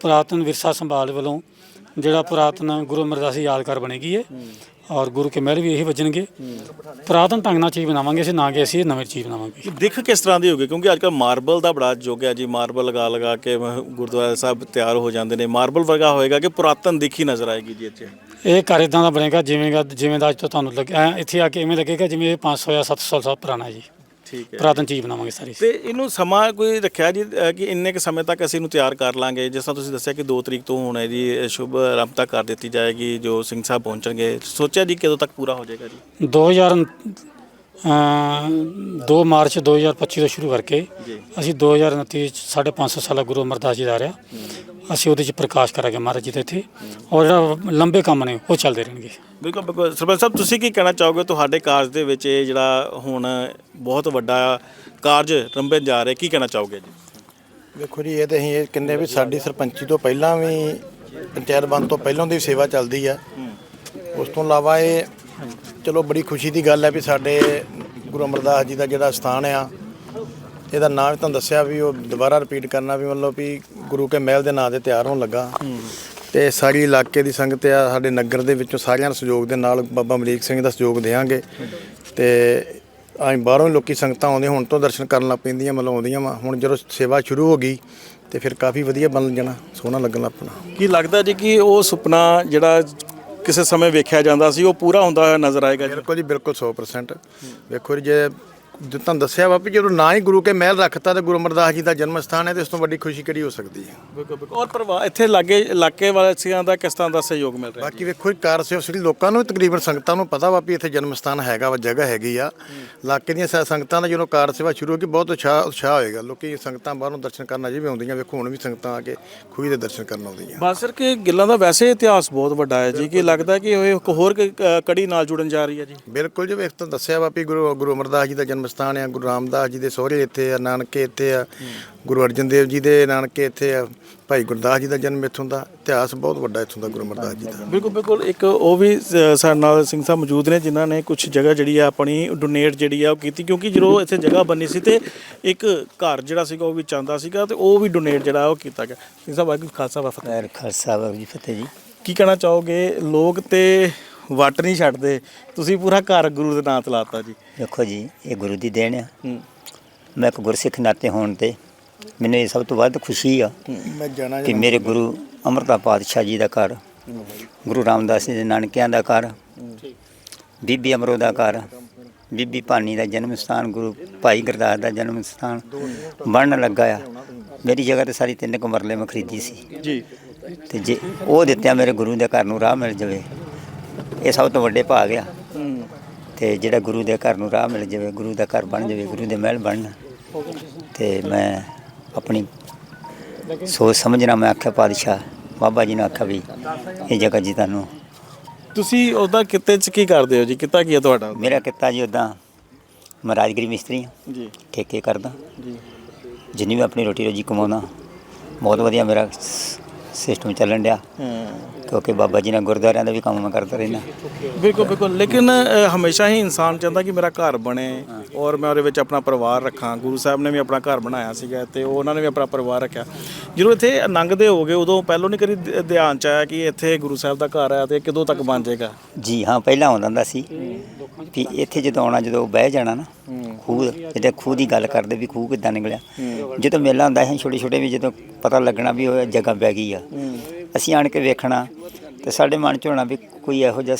ਪੁਰਾਤਨ ਵਿਰਸਾ ਸੰਭਾਲ ਵੱਲੋਂ ਜਿਹੜਾ ਪੁਰਾਤਨ ਗੁਰੂ ਅਮਰਦਾਸ ਦੀ ਯਾਦਗਾਰ ਬਣੇਗੀ ਏ ਔਰ ਗੁਰੂ ਕੇ ਮਹਿਲ ਵੀ ਇਹੀ ਵੱਜਣਗੇ। ਪੁਰਾਤਨ ਢੰਗ ਨਾਲ ਚੀਜ਼ ਬਣਾਵਾਂਗੇ ਅਸੀਂ ਨਾ ਕਿ ਅਸੀਂ ਨਵੀਂ ਚੀਜ਼ ਬਣਾਵਾਂਗੇ। ਦਿੱਖ ਕਿਸ ਤਰ੍ਹਾਂ ਦੀ ਹੋਗੀ ਕਿਉਂਕਿ ਅੱਜ ਕੱਲ ਮਾਰਬਲ ਦਾ ਬੜਾ ਯੁੱਗ ਹੈ ਜੀ ਮਾਰਬਲ ਲਗਾ ਲਗਾ ਕੇ ਗੁਰਦੁਆਰਾ ਸਾਹਿਬ ਤਿਆਰ ਹੋ ਜਾਂਦੇ ਨੇ। ਮਾਰਬਲ ਵਰਗਾ ਹੋਏਗਾ ਕਿ ਪੁਰਾਤਨ ਦਿੱਖ ਹੀ ਨਜ਼ਰ ਆਏਗੀ ਜੀ ਇੱਥੇ? ਇਹ ਘਰ ਇਦਾਂ ਦਾ ਬਣੇਗਾ ਜਿਵੇਂ ਦਾ ਜਿਵੇਂ ਦਾ ਅੱਜ ਤੋਂ ਤੁਹਾਨੂੰ ਲੱਗਿਆ ਇੱਥੇ ਆ ਕੇ ਇਵੇਂ ਲੱਗੇਗਾ ਜਿਵੇਂ ਇਹ 500 ਜਾਂ 700 ਸਾਲ ਪੁਰਾਣਾ ਹੈ ਜੀ। ਠੀਕ ਹੈ। ਪੁਰਾਤਨ ਚੀਜ਼ ਬਣਾਵਾਂਗੇ ਸਾਰੀ। ਤੇ ਇਹਨੂੰ ਸਮਾਂ ਕੋਈ ਰੱਖਿਆ ਜੀ ਅ, ਕਿ ਇੰਨੇ ਕ ਸਮੇਂ ਤੱਕ ਅਸੀਂ ਇਹਨੂੰ ਤਿਆਰ ਕਰ ਲਾਂਗੇ? ਜਿਸ ਤਰ੍ਹਾਂ ਤੁਸੀਂ ਦੱਸਿਆ ਕਿ 2 ਤਰੀਕ ਤੋਂ ਹੁਣ ਇਹਦੀ ਅ, ਸ਼ੁਭ ਆਰੰਭਤਾ ਕਰ ਦਿੱਤੀ ਜਾਏਗੀ ਜੋ ਸਿੰਘ ਸਾਹਿਬ ਪਹੁੰਚਣਗੇ। ਸੋਚਿਆ ਜੀ ਕਦੋਂ ਤੱਕ ਪੂਰਾ ਹੋ ਜਾਏਗਾ ਜੀ? 2000 ਅਮ 2 ਮਾਰਚ 2025 ਤੋਂ ਸ਼ੁਰੂ ਕਰਕੇ ਜੀ। ਅਸੀਂ 2029 ਚ 550 ਸਾਲਾ ਗੁਰੂ ਅਮਰਦਾਸ ਜੀ ਦਾ ਰਿਹਾ। ਅਸੀਂ ਉਹਦੇ ਚ ਪ੍ਰਕਾਸ਼ ਕਰਾਂਗੇ ਮਹਾਰਾਜ ਜੀ ਦੇ ਇੱਥੇ। ਔਰ ਜਿਹੜਾ ਲੰਬੇ ਕੰਮ ਨੇ ਉਹ ਚੱਲਦੇ ਰਹਿਣਗੇ। ਬਿਲਕੁਲ ਬਿਲਕੁਲ। ਸਰਪੰਚ ਸਾਹਿਬ ਤੁਸੀਂ ਕੀ ਕਹਿਣਾ ਚਾਹੋਗੇ? ਤੁਹਾਡੇ ਕਾਰਜ ਦੇ ਵਿੱਚ ਇਹ ਜਿਹੜਾ ਹੁਣ ਬਹੁਤ ਵੱਡਾ ਕਾਰਜ ਰੰਭਣ ਜਾ ਰਿਹਾ ਕੀ ਕਹਿਣਾ ਚਾਹੋਗੇ ਜੀ? ਵੇਖੋ ਜੀ ਇਹ ਤੇ ਅਸੀਂ ਇਹ ਕਹਿੰਦੇ ਵੀ ਸਾਡੀ ਸਰਪੰਚੀ ਤੋਂ ਪਹਿਲਾਂ ਵੀ ਪੰਚਾਇਤ ਬੰਦ ਤੋਂ ਪਹਿਲਾਂ ਦੀ ਸੇਵਾ ਚੱਲਦੀ ਆ। ਉਸ ਤੋਂ ਇਲਾਵਾ ਇਹ ਚਲੋ ਬੜੀ ਖੁਸ਼ੀ ਦੀ ਗੱਲ ਹੈ ਵੀ ਸਾਡੇ ਗੁਰੂ ਅਮਰਦਾਸ ਜੀ ਦਾ ਜਿਹੜਾ ਸਥਾਨ ਆ ਇਹਦਾ ਨਾਮ ਤੁਹਾਨੂੰ ਦੱਸਿਆ ਵੀ ਉਹ ਦੁਬਾਰਾ ਰਿਪੀਟ ਕਰਨਾ ਵੀ ਮਤਲਬ ਵੀ ਗੁਰੂ ਕੇ ਮਹਿਲ ਦੇ ਨਾਂ ਤੇ ਤਿਆਰ ਹੋਣ ਲੱਗਾ। ਤੇ ਸਾਰੀ ਇਲਾਕੇ ਦੀ ਸੰਗਤ ਆ ਸਾਡੇ ਨਗਰ ਦੇ ਵਿੱਚੋਂ ਸਾਰਿਆਂ ਦੇ ਸਹਿਯੋਗ ਦੇ ਨਾਲ ਬਾਬਾ ਅਮਰੀਕ ਸਿੰਘ ਦਾ ਸਹਿਯੋਗ ਦੇਵਾਂਗੇ ਤੇ ਆਂ ਬਾਹਰੋਂ ਲੋਕੀ ਸੰਗਤਾਂ ਆਉਂਦੀਆਂ ਹੁਣ ਤੋਂ ਦਰਸ਼ਨ ਕਰਨ ਲੱਗ ਪੈਂਦੀਆਂ ਮਤਲਬ ਆਉਂਦੀਆਂ ਵਾ। ਹੁਣ ਜਦੋਂ ਸੇਵਾ ਸ਼ੁਰੂ ਹੋ ਗਈ ਤੇ ਫਿਰ ਕਾਫੀ ਵਧੀਆ ਬਣ ਜਾਣਾ ਸੋਹਣਾ ਲੱਗਣ ਲੱਗ ਪੈਣਾ ਕੀ ਲੱਗਦਾ ਜੀ ਕਿ ਉਹ ਸੁਪਨਾ ਜਿਹੜਾ ਕਿਸੇ ਸਮੇਂ ਵੇਖਿਆ ਜਾਂਦਾ ਸੀ ਉਹ ਪੂਰਾ ਹੁੰਦਾ ਹੋਇਆ ਨਜ਼ਰ ਆਏਗਾ ਜੀ? ਬਿਲਕੁਲ ਜੀ ਬਿਲਕੁਲ 100% ਵੇਖੋ ਜੀ ਜੇ ਜੋ ਤੁਹਾਨੂੰ ਦੱਸਿਆ ਵਾ ਵੀ ਜਦੋਂ ਨਾ ਹੀ ਗੁਰੂ ਕੇ ਮਹਿਲ ਰੱਖਤਾ ਤੇ ਗੁਰੂ ਅਮਰਦਾਸ ਜੀ ਦਾ ਜਨਮ ਸਥਾਨ ਹੈ ਤੇ ਇਸ ਤੋਂ ਵੱਡੀ ਖੁਸ਼ੀ ਕਿਹੜੀ ਹੋ ਸਕਦੀ ਹੈ? ਬਿਲਕੁਲ ਬਿਲਕੁਲ। ਔਰ ਪਰਿਵਾਰ ਇੱਥੇ ਲਾਗੇ ਇਲਾਕੇ ਵਾਸੀਆਂ ਦਾ ਕਿਸ ਤਰ੍ਹਾਂ ਦਾ ਸਹਿਯੋਗ ਮਿਲ ਰਿਹਾ? ਬਾਕੀ ਵੇਖੋ ਕਾਰ ਸੇਵ ਸ੍ਰੀ ਲੋਕਾਂ ਨੂੰ ਤਕਰੀਬਨ ਸੰਗਤਾਂ ਨੂੰ ਪਤਾ ਵਾ ਵੀ ਇੱਥੇ ਜਨਮ ਸਥਾਨ ਹੈਗਾ ਵਾ ਜਗ੍ਹਾ ਹੈਗੀ ਆ। ਇਲਾਕੇ ਦੀਆਂ ਸ- ਸੰਗਤਾਂ ਦਾ ਜਦੋਂ ਕਾਰ ਸੇਵਾ ਸ਼ੁਰੂ ਹੋ ਗਈ ਬਹੁਤ ਉਤਸ਼ਾਹ ਉਤਸ਼ਾਹ ਹੋਏਗਾ। ਲੋਕੀ ਸੰਗਤਾਂ ਬਾਹਰੋਂ ਦਰਸ਼ਨ ਕਰਨ ਅਜੇ ਵੀ ਆਉਂਦੀਆਂ ਵੇਖੋ ਹੁਣ ਵੀ ਸੰਗਤਾਂ ਆ ਕੇ ਖੂਹੀ ਦੇ ਦਰਸ਼ਨ ਕਰਨ ਆਉਂਦੀਆਂ। ਬਾਸਰ ਕੇ ਗਿੱਲਾਂ ਦਾ ਵੈਸੇ ਇਤਿਹਾਸ ਬਹੁਤ ਵੱਡਾ ਹੈ ਜੀ ਕਿ ਲੱਗਦਾ ਕਿ ਉਹ ਇੱਕ ਹੋਰ ਕ- ਕੜੀ ਨਾਲ ਜੁੜਨ ਜਾ ਰਹੀ ਹੈ ਜੀ? ਬਿਲਕੁਲ ਜੀ ਵੇਖ ਤਾਂ ਦੱਸਿਆ ਵਾ ਵੀ ਗੁਰੂ ਗੁਰੂ ਅਮਰਦਾਸ ਜੀ ਦਾ ਜਨਮ ਸਥਾਨ ਆ ਗੁਰੂ ਰਾਮਦਾਸ ਜੀ ਦੇ ਸਹੁਰੇ ਇੱਥੇ ਆ ਨਾਨਕੇ ਇੱਥੇ ਆ ਗੁਰੂ ਅਰਜਨ ਦੇਵ ਜੀ ਦੇ ਨਾਨਕੇ ਇੱਥੇ ਆ ਭਾਈ ਗੁਰਦਾਸ ਜੀ ਦਾ ਜਨਮ ਇੱਥੋਂ ਦਾ ਇਤਿਹਾਸ ਬਹੁਤ ਵੱਡਾ ਇੱਥੋਂ ਦਾ ਗੁਰੂ ਅਮਰਦਾਸ ਜੀ ਦਾ। ਬਿਲਕੁਲ ਬਿਲਕੁਲ ਇੱਕ ਉਹ ਵੀ ਸਾਡੇ ਨਾਲ ਸਿੰਘ ਸਾਹਿਬ ਮੌਜੂਦ ਨੇ ਜਿਨ੍ਹਾਂ ਨੇ ਕੁਝ ਜਗ੍ਹਾ ਜਿਹੜੀ ਆ ਆਪਣੀ ਡੋਨੇਟ ਜਿਹੜੀ ਆ ਉਹ ਕੀਤੀ ਕਿਉਂਕਿ ਜਦੋਂ ਇੱਥੇ ਜਗ੍ਹਾ ਬਣੀ ਸੀ ਤੇ ਇੱਕ ਘਰ ਜਿਹੜਾ ਸੀਗਾ ਉਹ ਵੀ ਚਾਹੁੰਦਾ ਸੀਗਾ ਤੇ ਉਹ ਵੀ ਡੋਨੇਟ ਜਿਹੜਾ ਉਹ ਕੀਤਾ ਗਿਆ। ਸਿੰਘ ਸਾਹਿਬ ਵਾਹਿਗੁਰੂ ਖਾਲਸਾ ਵਾਹਿਗੁਰੂ ਖਾਲਸਾ ਵਾਹਿਗੁਰੂ ਜੀ ਫਤਿਹ ਜੀ। ਕੀ ਕਹਿਣਾ ਚਾਹੋਗੇ ਲੋਕ ਤੇ ਵੱਟ ਨਹੀਂ ਛੱਡਦੇ। ਤੁਸੀਂ ਪੂਰਾ ਘਰ ਗੁਰੂ ਦੇ ਨਾਂ ਤੇ ਲਾਤਾ ਜੀ। ਦੇਖੋ ਜੀ ਇਹ ਗੁਰੂ ਦੀ ਦੇਣ ਆ। ਹੂੰ। ਮੈਂ ਇੱਕ ਗੁਰਸਿੱਖ ਨਾਤੇ ਹੋਣ ਤੇ ਮੈਨੂੰ ਇਹ ਸਭ ਤੋਂ ਵੱਧ ਖੁਸ਼ੀ ਆ ਮੈਂ ਜਾਣਾ ਕਿ ਮੇਰੇ ਗੁਰੂ ਅੰਮ੍ਰਿਤਾ ਪਾਤਸ਼ਾਹ ਜੀ ਦਾ ਘਰ ਗੁਰੂ ਰਾਮਦਾਸ ਜੀ ਦੇ ਨਾਨਕਿਆਂ ਦਾ ਘਰ ਬੀਬੀ ਅਮਰੋ ਦਾ ਘਰ ਬੀਬੀ ਭਾਨੀ ਦਾ ਜਨਮ ਸਥਾਨ ਗੁਰੂ ਭਾਈ ਗੁਰਦਾਸ ਦਾ ਜਨਮ ਸਥਾਨ ਬਣਨ ਲੱਗਾ ਆ। ਮੇਰੀ ਜਗ੍ਹਾ ਤੇ ਸਾਰੀ ਤਿੰਨ ਕੁ ਮਰਲੇ ਮੈਂ ਖਰੀਦੀ ਸੀ। ਜੀ। ਤੇ ਜੇ ਉਹ ਦਿੱਤਿਆਂ ਮੇਰੇ ਗੁਰੂ ਦੇ ਘਰ ਨੂੰ ਰਾਹ ਮਿਲ ਜਾਵੇ ਇਹ ਸਭ ਤੋਂ ਵੱਡੇ ਭਾਗ ਆ। ਤੇ ਜਿਹੜਾ ਗੁਰੂ ਦੇ ਘਰ ਨੂੰ ਰਾਹ ਮਿਲ ਜਾਵੇ ਗੁਰੂ ਦਾ ਘਰ ਬਣ ਜਾਵੇ ਗੁਰੂ ਦੇ ਮਹਿਲ ਬਣਨ ਤੇ ਮੈਂ ਆਪਣੀ ਸੋਚ ਸਮਝਣਾ ਮੈਂ ਆਖਿਆ ਪਾਤਸ਼ਾਹ ਬਾਬਾ ਜੀ ਨੇ ਆਖਿਆ ਵੀ ਇਹ ਜਗ੍ਹਾ ਜੀ ਤੁਹਾਨੂੰ ਤੁਸੀਂ ਉਹਦਾ ਕਿੱਤੇ 'ਚ ਕੀ ਕਰਦੇ ਹੋ ਜੀ? ਕਿੱਤਾ ਕੀ ਹੈ ਤੁਹਾਡਾ? ਮੇਰਾ ਕਿੱਤਾ ਜੀ ਉਦਾਂ ਮੈਂ ਰਾਜਗਰੀ ਮਿਸਤਰੀ ਹਾਂ ਜੀ। ਠੇਕੇ ਕਰਦਾ। ਜੀ। ਜਿੰਨੀ ਵੀ ਆਪਣੀ ਰੋਟੀ ਰੋਜੀ ਕਮਾਉਂਦਾ ਬਹੁਤ ਵਧੀਆ ਮੇਰਾ ਸਿਸਟਮ ਚੱਲਣ ਡਿਆ। ਹਾਂ ਕਿਉਂਕਿ ਬਾਬਾ ਜੀ ਨਾਲ ਗੁਰਦੁਆਰਿਆਂ ਦਾ ਵੀ ਕੰਮ ਮੈਂ ਕਰਦਾ ਰਹਿੰਦਾ ਬਿਲਕੁਲ ਬਿਲਕੁਲ। ਲੇਕਿਨ ਅ, ਹਮੇਸ਼ਾ ਹੀ ਇਨਸਾਨ ਚਾਹੁੰਦਾ ਕਿ ਮੇਰਾ ਘਰ ਬਣੇ ਔਰ ਮੈਂ ਉਹਦੇ ਵਿੱਚ ਆਪਣਾ ਪਰਿਵਾਰ ਰੱਖਾਂ। ਗੁਰੂ ਸਾਹਿਬ ਨੇ ਵੀ ਆਪਣਾ ਘਰ ਬਣਾਇਆ ਸੀਗਾ ਤੇ ਉਹ ਉਹਨਾਂ ਨੇ ਵੀ ਆਪਣਾ ਪਰਿਵਾਰ ਰੱਖਿਆ। ਜਦੋਂ ਇੱਥੇ ਲੰਘਦੇ ਹੋਗੇ ਉਦੋਂ ਪਹਿਲੋਂ ਨਹੀਂ ਕਰੀ ਧ- ਧਿਆਨ ਚ ਆਇਆ ਕਿ ਇੱਥੇ ਗੁਰੂ ਸਾਹਿਬ ਦਾ ਘਰ ਹੈ ਤੇ ਕਦੋਂ ਤੱਕ ਬਣ ਜਾਏਗਾ? ਜੀ ਹਾਂ ਪਹਿਲਾਂ ਆਉਂਦਾ ਹੁੰਦਾ ਸੀ। ਵੀ ਇੱਥੇ ਜਦੋਂ ਆਉਣਾ ਜਦੋਂ ਬਹਿ ਜਾਣਾ ਨਾ ਖੂਹ ਜਿਹਦੇ ਖੂਹ ਦੀ ਗੱਲ ਕਰਦੇ ਵੀ ਖੂਹ ਕਿੱਦਾਂ ਨਿਕਲਿਆ। ਜਦੋਂ ਮੇਲਾ ਹੁੰਦਾ ਸੀ ਛੋਟੇ ਛੋਟੇ ਵੀ ਜਦੋਂ ਪਤਾ ਲੱਗਣਾ ਵੀ ਉਹ ਜਗ੍ਹਾ ਬਹਿ ਗਈ ਆ। ਅਸੀਂ ਆਣ ਕੇ ਵੇਖਣਾ ਤੇ ਸਾਡੇ ਮਨ ਚ ਹੋਣਾ ਵੀ ਕੋਈ ਇਹੋ ਜਿਹਾ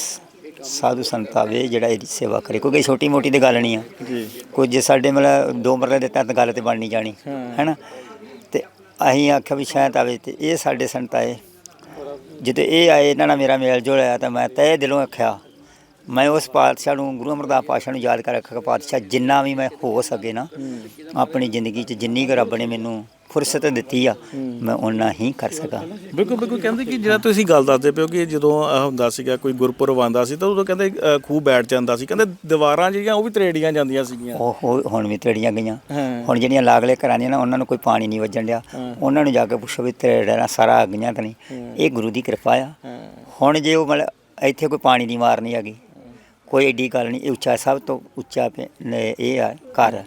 ਸਾਧੂ ਸੰਤ ਆਵੇ ਜਿਹੜਾ ਇਹਦੀ ਸੇਵਾ ਕਰੇ। ਕੋਈ ਛੋਟੀ ਮੋਟੀ ਦੀ ਗੱਲ ਨਹੀਂ ਆ। ਜੀ। ਕੁਝ ਜੇ ਸਾਡੇ ਮਤਲਬ ਦੋ ਮਰਲੇ ਦੇ ਤੱਕ ਗੱਲ ਤੇ ਬਣਨੀ ਜਾਣੀ ਹੈਨਾ? ਤੇ ਅਸੀਂ ਆਖਿਆ ਵੀ ਸ਼ਾਇਦ ਆਵੇ ਤੇ ਇਹ ਸਾਡੇ ਸੰਤ ਆਏ। ਜਦੋਂ ਇਹ ਆਏ ਇਹਨਾਂ ਨਾਲ ਮੇਰਾ ਮੇਲ ਜੋਲ ਹੋਇਆ ਤਾਂ ਮੈਂ ਤਹਿ ਦਿਲੋਂ ਆਖਿਆ ਮੈਂ ਉਸ ਪਾਤਸ਼ਾਹ ਨੂੰ ਗੁਰੂ ਅਮਰਦਾਸ ਪਾਤਸ਼ਾਹ ਨੂੰ ਯਾਦ ਕਰ ਰੱਖਿਆ ਕਿ ਪਾਤਸ਼ਾਹ ਜਿੰਨਾ ਵੀ ਮੈਂ ਹੋ ਸਕੇ ਨਾ ਆਪਣੀ ਜ਼ਿੰਦਗੀ 'ਚ ਜਿੰਨੀ ਕੁ ਰੱਬ ਨੇ ਮੈਨੂੰ ਫੁਰਸਤ ਦਿੱਤੀ ਆ ਮੈਂ ਓਨਾ ਹੀ ਕਰ ਸਕਾਂ। ਬਿਲਕੁਲ ਬਿਲਕੁਲ। ਕਹਿੰਦੇ ਕਿ ਜਿਹੜਾ ਤੁਸੀਂ ਗੱਲ ਦੱਸਦੇ ਪਿਓ ਕਿ ਜਦੋਂ ਹੁੰਦਾ ਸੀਗਾ ਕੋਈ ਗੁਰਪੁਰਬ ਆਉਂਦਾ ਸੀ ਤਾਂ ਉਦੋਂ ਕਹਿੰਦੇ ਖੂਹ ਬੈਠ ਜਾਂਦਾ ਸੀ। ਕਹਿੰਦੇ ਦੀਵਾਰਾਂ ਜਿਹੜੀਆਂ ਉਹ ਵੀ ਤਰੇੜੀਆਂ ਜਾਂਦੀਆਂ ਸੀਗੀਆਂ। ਉਹ ਹੁਣ ਵੀ ਤੇੜੀਆਂ ਗਈਆਂ। ਹੁਣ ਜਿਹੜੀਆਂ ਲਾਗਲੇ ਘਰਾਂ ਦੀਆਂ ਨਾ ਉਹਨਾਂ ਨੂੰ ਕੋਈ ਪਾਣੀ ਨਹੀਂ ਵੱਜਣ ਡਿਆ। ਉਹਨਾਂ ਨੂੰ ਜਾ ਕੇ ਪੁੱਛੋ ਵੀ ਤੇੜਾ ਸਾਰਾ ਆ ਗਈਆਂ ਤਾਂ ਨਹੀਂ। ਇਹ ਗੁਰੂ ਦੀ ਕਿਰਪਾ ਆ। ਹੁਣ ਜੇ ਉਹ ਮਤਲਬ ਇੱਥੇ ਕੋਈ ਪਾਣੀ ਦੀ ਮਾਰ ਨਹੀਂ ਹੈਗੀ। ਕੋਈ ਏਡੀ ਗੱਲ ਨਹੀਂ ਇਹ ਉੱਚਾ ਸਭ ਤੋਂ ਉੱਚਾ ਪੇ- ਨੇ ਇਹ ਆ ਘਰ।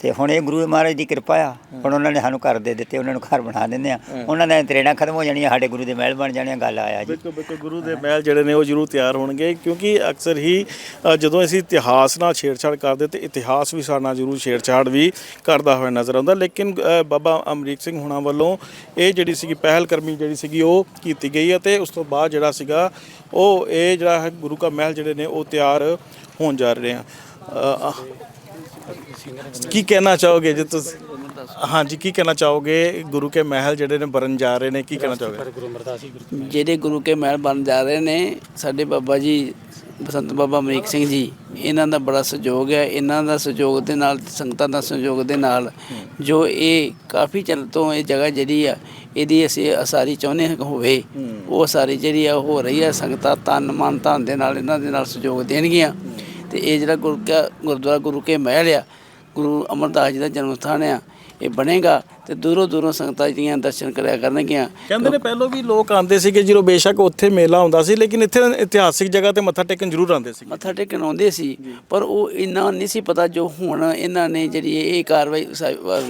ਤੇ ਹੁਣ ਇਹ ਗੁਰੂ ਮਹਾਰਾਜ ਦੀ ਕਿਰਪਾ ਆ। ਹੁਣ ਉਹਨਾਂ ਨੇ ਸਾਨੂੰ ਘਰ ਦੇ ਦਿੱਤੇ ਉਹਨਾਂ ਨੂੰ ਘਰ ਬਣਾ ਦਿੰਦੇ ਆ। ਉਹਨਾਂ ਦੇ ਤਰੇੜਾਂ ਖਤਮ ਹੋ ਜਾਣੀਆਂ ਸਾਡੇ ਗੁਰੂ ਦੇ ਮਹਿਲ ਬਣ ਜਾਣੀਆਂ ਗੱਲ ਆਇਆ ਜੀ। ਬਿਲਕੁਲ ਬਿਲਕੁਲ ਗੁਰੂ ਦੇ ਮਹਿਲ ਜਿਹੜੇ ਨੇ ਉਹ ਜ਼ਰੂਰ ਤਿਆਰ ਹੋਣਗੇ ਕਿਉਂਕਿ ਅਕਸਰ ਹੀ ਜਦੋਂ ਅਸੀਂ ਇਤਿਹਾਸ ਨਾਲ ਛੇੜਛਾੜ ਕਰਦੇ ਤੇ ਇਤਿਹਾਸ ਵੀ ਸਾਡੇ ਨਾਲ ਜ਼ਰੂਰ ਛੇੜਛਾੜ ਵੀ ਕਰਦਾ ਹੋਇਆ ਨਜ਼ਰ ਆਉਂਦਾ। ਲੇਕਿਨ ਬਾਬਾ ਅਮਰੀਕ ਸਿੰਘ ਹੁਣਾਂ ਵੱਲੋਂ ਇਹ ਜਿਹੜੀ ਸੀਗੀ ਪਹਿਲ ਕਰਮੀ ਜਿਹੜੀ ਸੀਗੀ ਉਹ ਕੀਤੀ ਗਈ ਹੈ ਤੇ ਉਸ ਤੋਂ ਬਾਅਦ ਜਿਹੜਾ ਸੀਗਾ ਉਹ ਇਹ ਜਿਹੜਾ ਹੈ ਗੁਰੂ ਕਾ ਮਹਿਲ ਜਿਹੜੇ ਨੇ ਉਹ ਤਿਆਰ ਹੋਣ ਜਾ ਰਹੇ ਆ। ਕੀ ਕਹਿਣਾ ਚਾਹੋਗੇ ਜੇ ਤੁਸੀਂ ਹਾਂਜੀ ਕੀ ਕਹਿਣਾ ਚਾਹੋਗੇ? ਗੁਰੂ ਕੇ ਮਹਿਲ ਜਿਹੜੇ ਨੇ ਬਰਨ ਜਾ ਰਹੇ ਨੇ ਕੀ ਕਹਿਣਾ ਚਾਹੋਗੇ? ਜਿਹੜੇ ਗੁਰੂ ਕੇ ਮਹਿਲ ਬਣ ਜਾ ਰਹੇ ਨੇ ਸਾਡੇ ਬਾਬਾ ਜੀ ਬਸੰਤ ਬਾਬਾ ਅਮਰੀਕ ਸਿੰਘ ਜੀ ਇਹਨਾਂ ਦਾ ਬੜਾ ਸਹਿਯੋਗ ਹੈ। ਇਹਨਾਂ ਦਾ ਸਹਿਯੋਗ ਦੇ ਨਾਲ ਸੰਗਤਾਂ ਦਾ ਸਹਿਯੋਗ ਦੇ ਨਾਲ ਜੋ ਇਹ ਕਾਫੀ ਚਿਰ ਤੋਂ ਇਹ ਜਗ੍ਹਾ ਜਿਹੜੀ ਆ ਇਹਦੀ ਅਸੀਂ ਅਸਾਰੀ ਚਾਹੁੰਦੇ ਹਾਂ ਕਿ ਹੋਵੇ। ਉਹ ਸਾਰੀ ਜਿਹੜੀ ਆ ਹੋ ਰਹੀ ਆ ਸੰਗਤਾਂ ਤਨ ਮਨ ਧਨ ਦੇ ਨਾਲ ਇਹਨਾਂ ਦੇ ਨਾਲ ਸਹਿਯੋਗ ਦੇਣਗੀਆਂ। ਤੇ ਇਹ ਜਿਹੜਾ ਗੁਰੂ ਕਾ ਗੁਰਦੁਆਰਾ ਗੁਰੂ ਕੇ ਮਹਿਲ ਆ, ਗੁਰੂ ਅਮਰਦਾਸ ਜੀ ਦਾ ਜਨਮ ਸਥਾਨ ਆ। ਇਹ ਬਣੇਗਾ ਤੇ ਦੂਰੋਂ ਦੂਰੋਂ ਸੰਗਤਾਂ ਜਿਹੜੀਆਂ ਦਰਸ਼ਨ ਕਰਿਆ ਕਰਨਗੀਆਂ। ਕਹਿੰਦੇ ਨੇ ਪਹਿਲਾਂ ਵੀ ਲੋਕ ਆਉਂਦੇ ਸੀਗੇ ਜਦੋਂ ਬੇਸ਼ੱਕ ਉੱਥੇ ਮੇਲਾ ਹੁੰਦਾ ਸੀ ਲੇਕਿਨ ਇੱਥੇ ਇਤਿਹਾਸਿਕ ਜਗ੍ਹਾ ਤੇ ਮੱਥਾ ਟੇਕਣ ਜ਼ਰੂਰ ਆਉਂਦੇ ਸੀ ਮੱਥਾ ਟੇਕਣ ਆਉਂਦੇ ਸੀ ਪਰ ਉਹ ਇੰਨਾ ਨਹੀਂ ਸੀ ਪਤਾ ਜੋ ਹੁਣ ਇਹਨਾਂ ਨੇ ਜਿਹੜੀ ਇਹ ਕਾਰਵਾਈ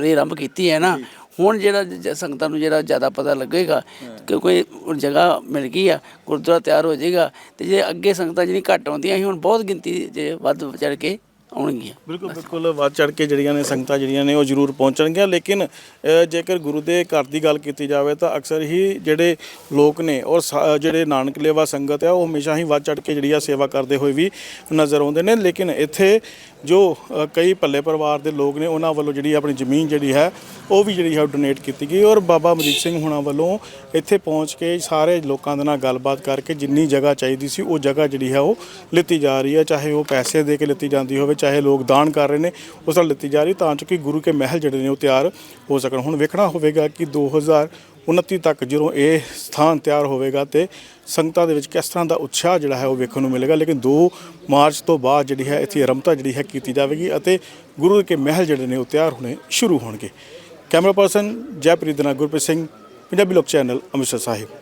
ਰੇ ਆਰੰਭ ਕੀਤੀ ਹੈ ਨਾ ਹੁਣ ਜਿਹੜਾ ਸੰਗਤਾਂ ਨੂੰ ਜਿਹੜਾ ਜ਼ਿਆਦਾ ਪਤਾ ਲੱਗੇਗਾ ਕਿਉਂਕਿ ਉਹ ਜਗ੍ਹਾ ਮਿਲ ਗਈ ਆ ਗੁਰਦੁਆਰਾ ਤਿਆਰ ਹੋ ਜਾਏਗਾ ਤੇ ਜੇ ਅੱਗੇ ਸੰਗਤਾਂ ਜਿਹੜੀ ਘੱਟ ਆਉਂਦੀਆਂ ਸੀ ਹੁਣ ਬਹੁਤ ਗਿਣਤੀ ਜੇ ਵੱਧ ਚੜ ਕੇ ਆਉਣਗੀਆਂ। ਬਿਲਕੁਲ ਬਿਲਕੁਲ। ਵੱਧ ਚੜ ਕੇ ਜਿਹੜੀਆਂ ਨੇ ਸੰਗਤਾਂ ਜਿਹੜੀਆਂ ਨੇ ਉਹ ਜ਼ਰੂਰ ਪਹੁੰਚਣਗੀਆਂ। ਲੇਕਿਨ ਅ, ਜੇਕਰ ਗੁਰੂ ਦੇ ਘਰ ਦੀ ਗੱਲ ਕੀਤੀ ਜਾਵੇ ਤਾਂ ਅਕਸਰ ਹੀ ਜਿਹੜੇ ਲੋਕ ਨੇ ਔਰ ਸਾ- ਜਿਹੜੇ ਨਾਨਕ ਲੇਵਾ ਸੰਗਤ ਆ ਉਹ ਹਮੇਸ਼ਾ ਹੀ ਵੱਧ ਚੜ ਕੇ ਜਿਹੜੀ ਆ ਸੇਵਾ ਕਰਦੇ ਹੋਏ ਵੀ ਨਜ਼ਰ ਆਉਂਦੇ ਨੇ। ਲੇਕਿਨ ਇੱਥੇ ਜੋ ਅ, ਕਈ ਭੱਲੇ ਪਰਿਵਾਰ ਦੇ ਲੋਕ ਨੇ ਉਹਨਾਂ ਵੱਲੋਂ ਜਿਹੜੀ ਆਪਣੀ ਜ਼ਮੀਨ ਜਿਹੜੀ ਹੈ ਉਹ ਵੀ ਜਿਹੜੀ ਹੈ ਡੋਨੇਟ ਕੀਤੀ ਗਈ। ਔਰ ਬਾਬਾ ਅਮਰੀਕ ਸਿੰਘ ਹੁਣਾਂ ਵੱਲੋਂ ਇੱਥੇ ਪਹੁੰਚ ਕੇ ਸਾਰੇ ਲੋਕਾਂ ਦੇ ਨਾਲ ਗੱਲਬਾਤ ਕਰਕੇ ਜਿੰਨੀ ਜਗ੍ਹਾ ਚਾਹੀਦੀ ਸੀ ਉਹ ਜਗ੍ਹਾ ਜਿਹੜੀ ਹੈ ਉਹ ਲਿੱਤੀ ਜਾ ਰਹੀ ਹੈ। ਚਾਹੇ ਉਹ ਪੈਸੇ ਦੇ ਕੇ ਲਿੱਤੀ ਜਾਂਦੀ ਹੋਵੇ ਚਾਹੇ ਲੋਕ ਦਾਨ ਕਰ ਰਹੇ ਨੇ, ਉਸ ਨਾਲ ਲਿੱਤੀ ਜਾ ਰਹੀ ਤਾਂ ਜੋ ਕਿ ਗੁਰੂ ਕੇ ਮਹਿਲ ਜਿਹੜੇ ਨੇ ਉਹ ਤਿਆਰ ਹੋ ਸਕਣ। ਹੁਣ ਵੇਖਣਾ ਹੋਵੇਗਾ ਕਿ 2029 ਤੱਕ ਜਦੋਂ ਇਹ ਸਥਾਨ ਤਿਆਰ ਹੋਵੇਗਾ ਤੇ ਸੰਗਤਾਂ ਦੇ ਵਿੱਚ ਕਿਸ ਤਰ੍ਹਾਂ ਦਾ ਉਤਸ਼ਾਹ ਜਿਹੜਾ ਹੈ ਉਹ ਵੇਖਣ ਨੂੰ ਮਿਲੇਗਾ। ਲੇਕਿਨ 2 ਮਾਰਚ ਤੋਂ ਬਾਅਦ ਜਿਹੜੀ ਹੈ, ਇੱਥੇ ਆਰੰਭਤਾ ਜਿਹੜੀ ਹੈ ਕੀਤੀ ਜਾਵੇਗੀ ਅਤੇ ਗੁਰੂ ਕੇ ਮਹਿਲ ਜਿਹੜੇ ਨੇ ਉਹ ਤਿਆਰ ਹੋਣੇ ਸ਼ੁਰੂ ਹੋਣਗੇ। ਕੈਮਰਾ ਪਰਸਨ ਜੈਪ੍ਰੀਤ ਦੇ ਗੁਰਪ੍ਰੀਤ ਸਿੰਘ, ਪੰਜਾਬੀ ਲੋਕ ਚੈਨਲ ਅੰਮ੍ਰਿਤਸਰ ਸਾਹਿਬ।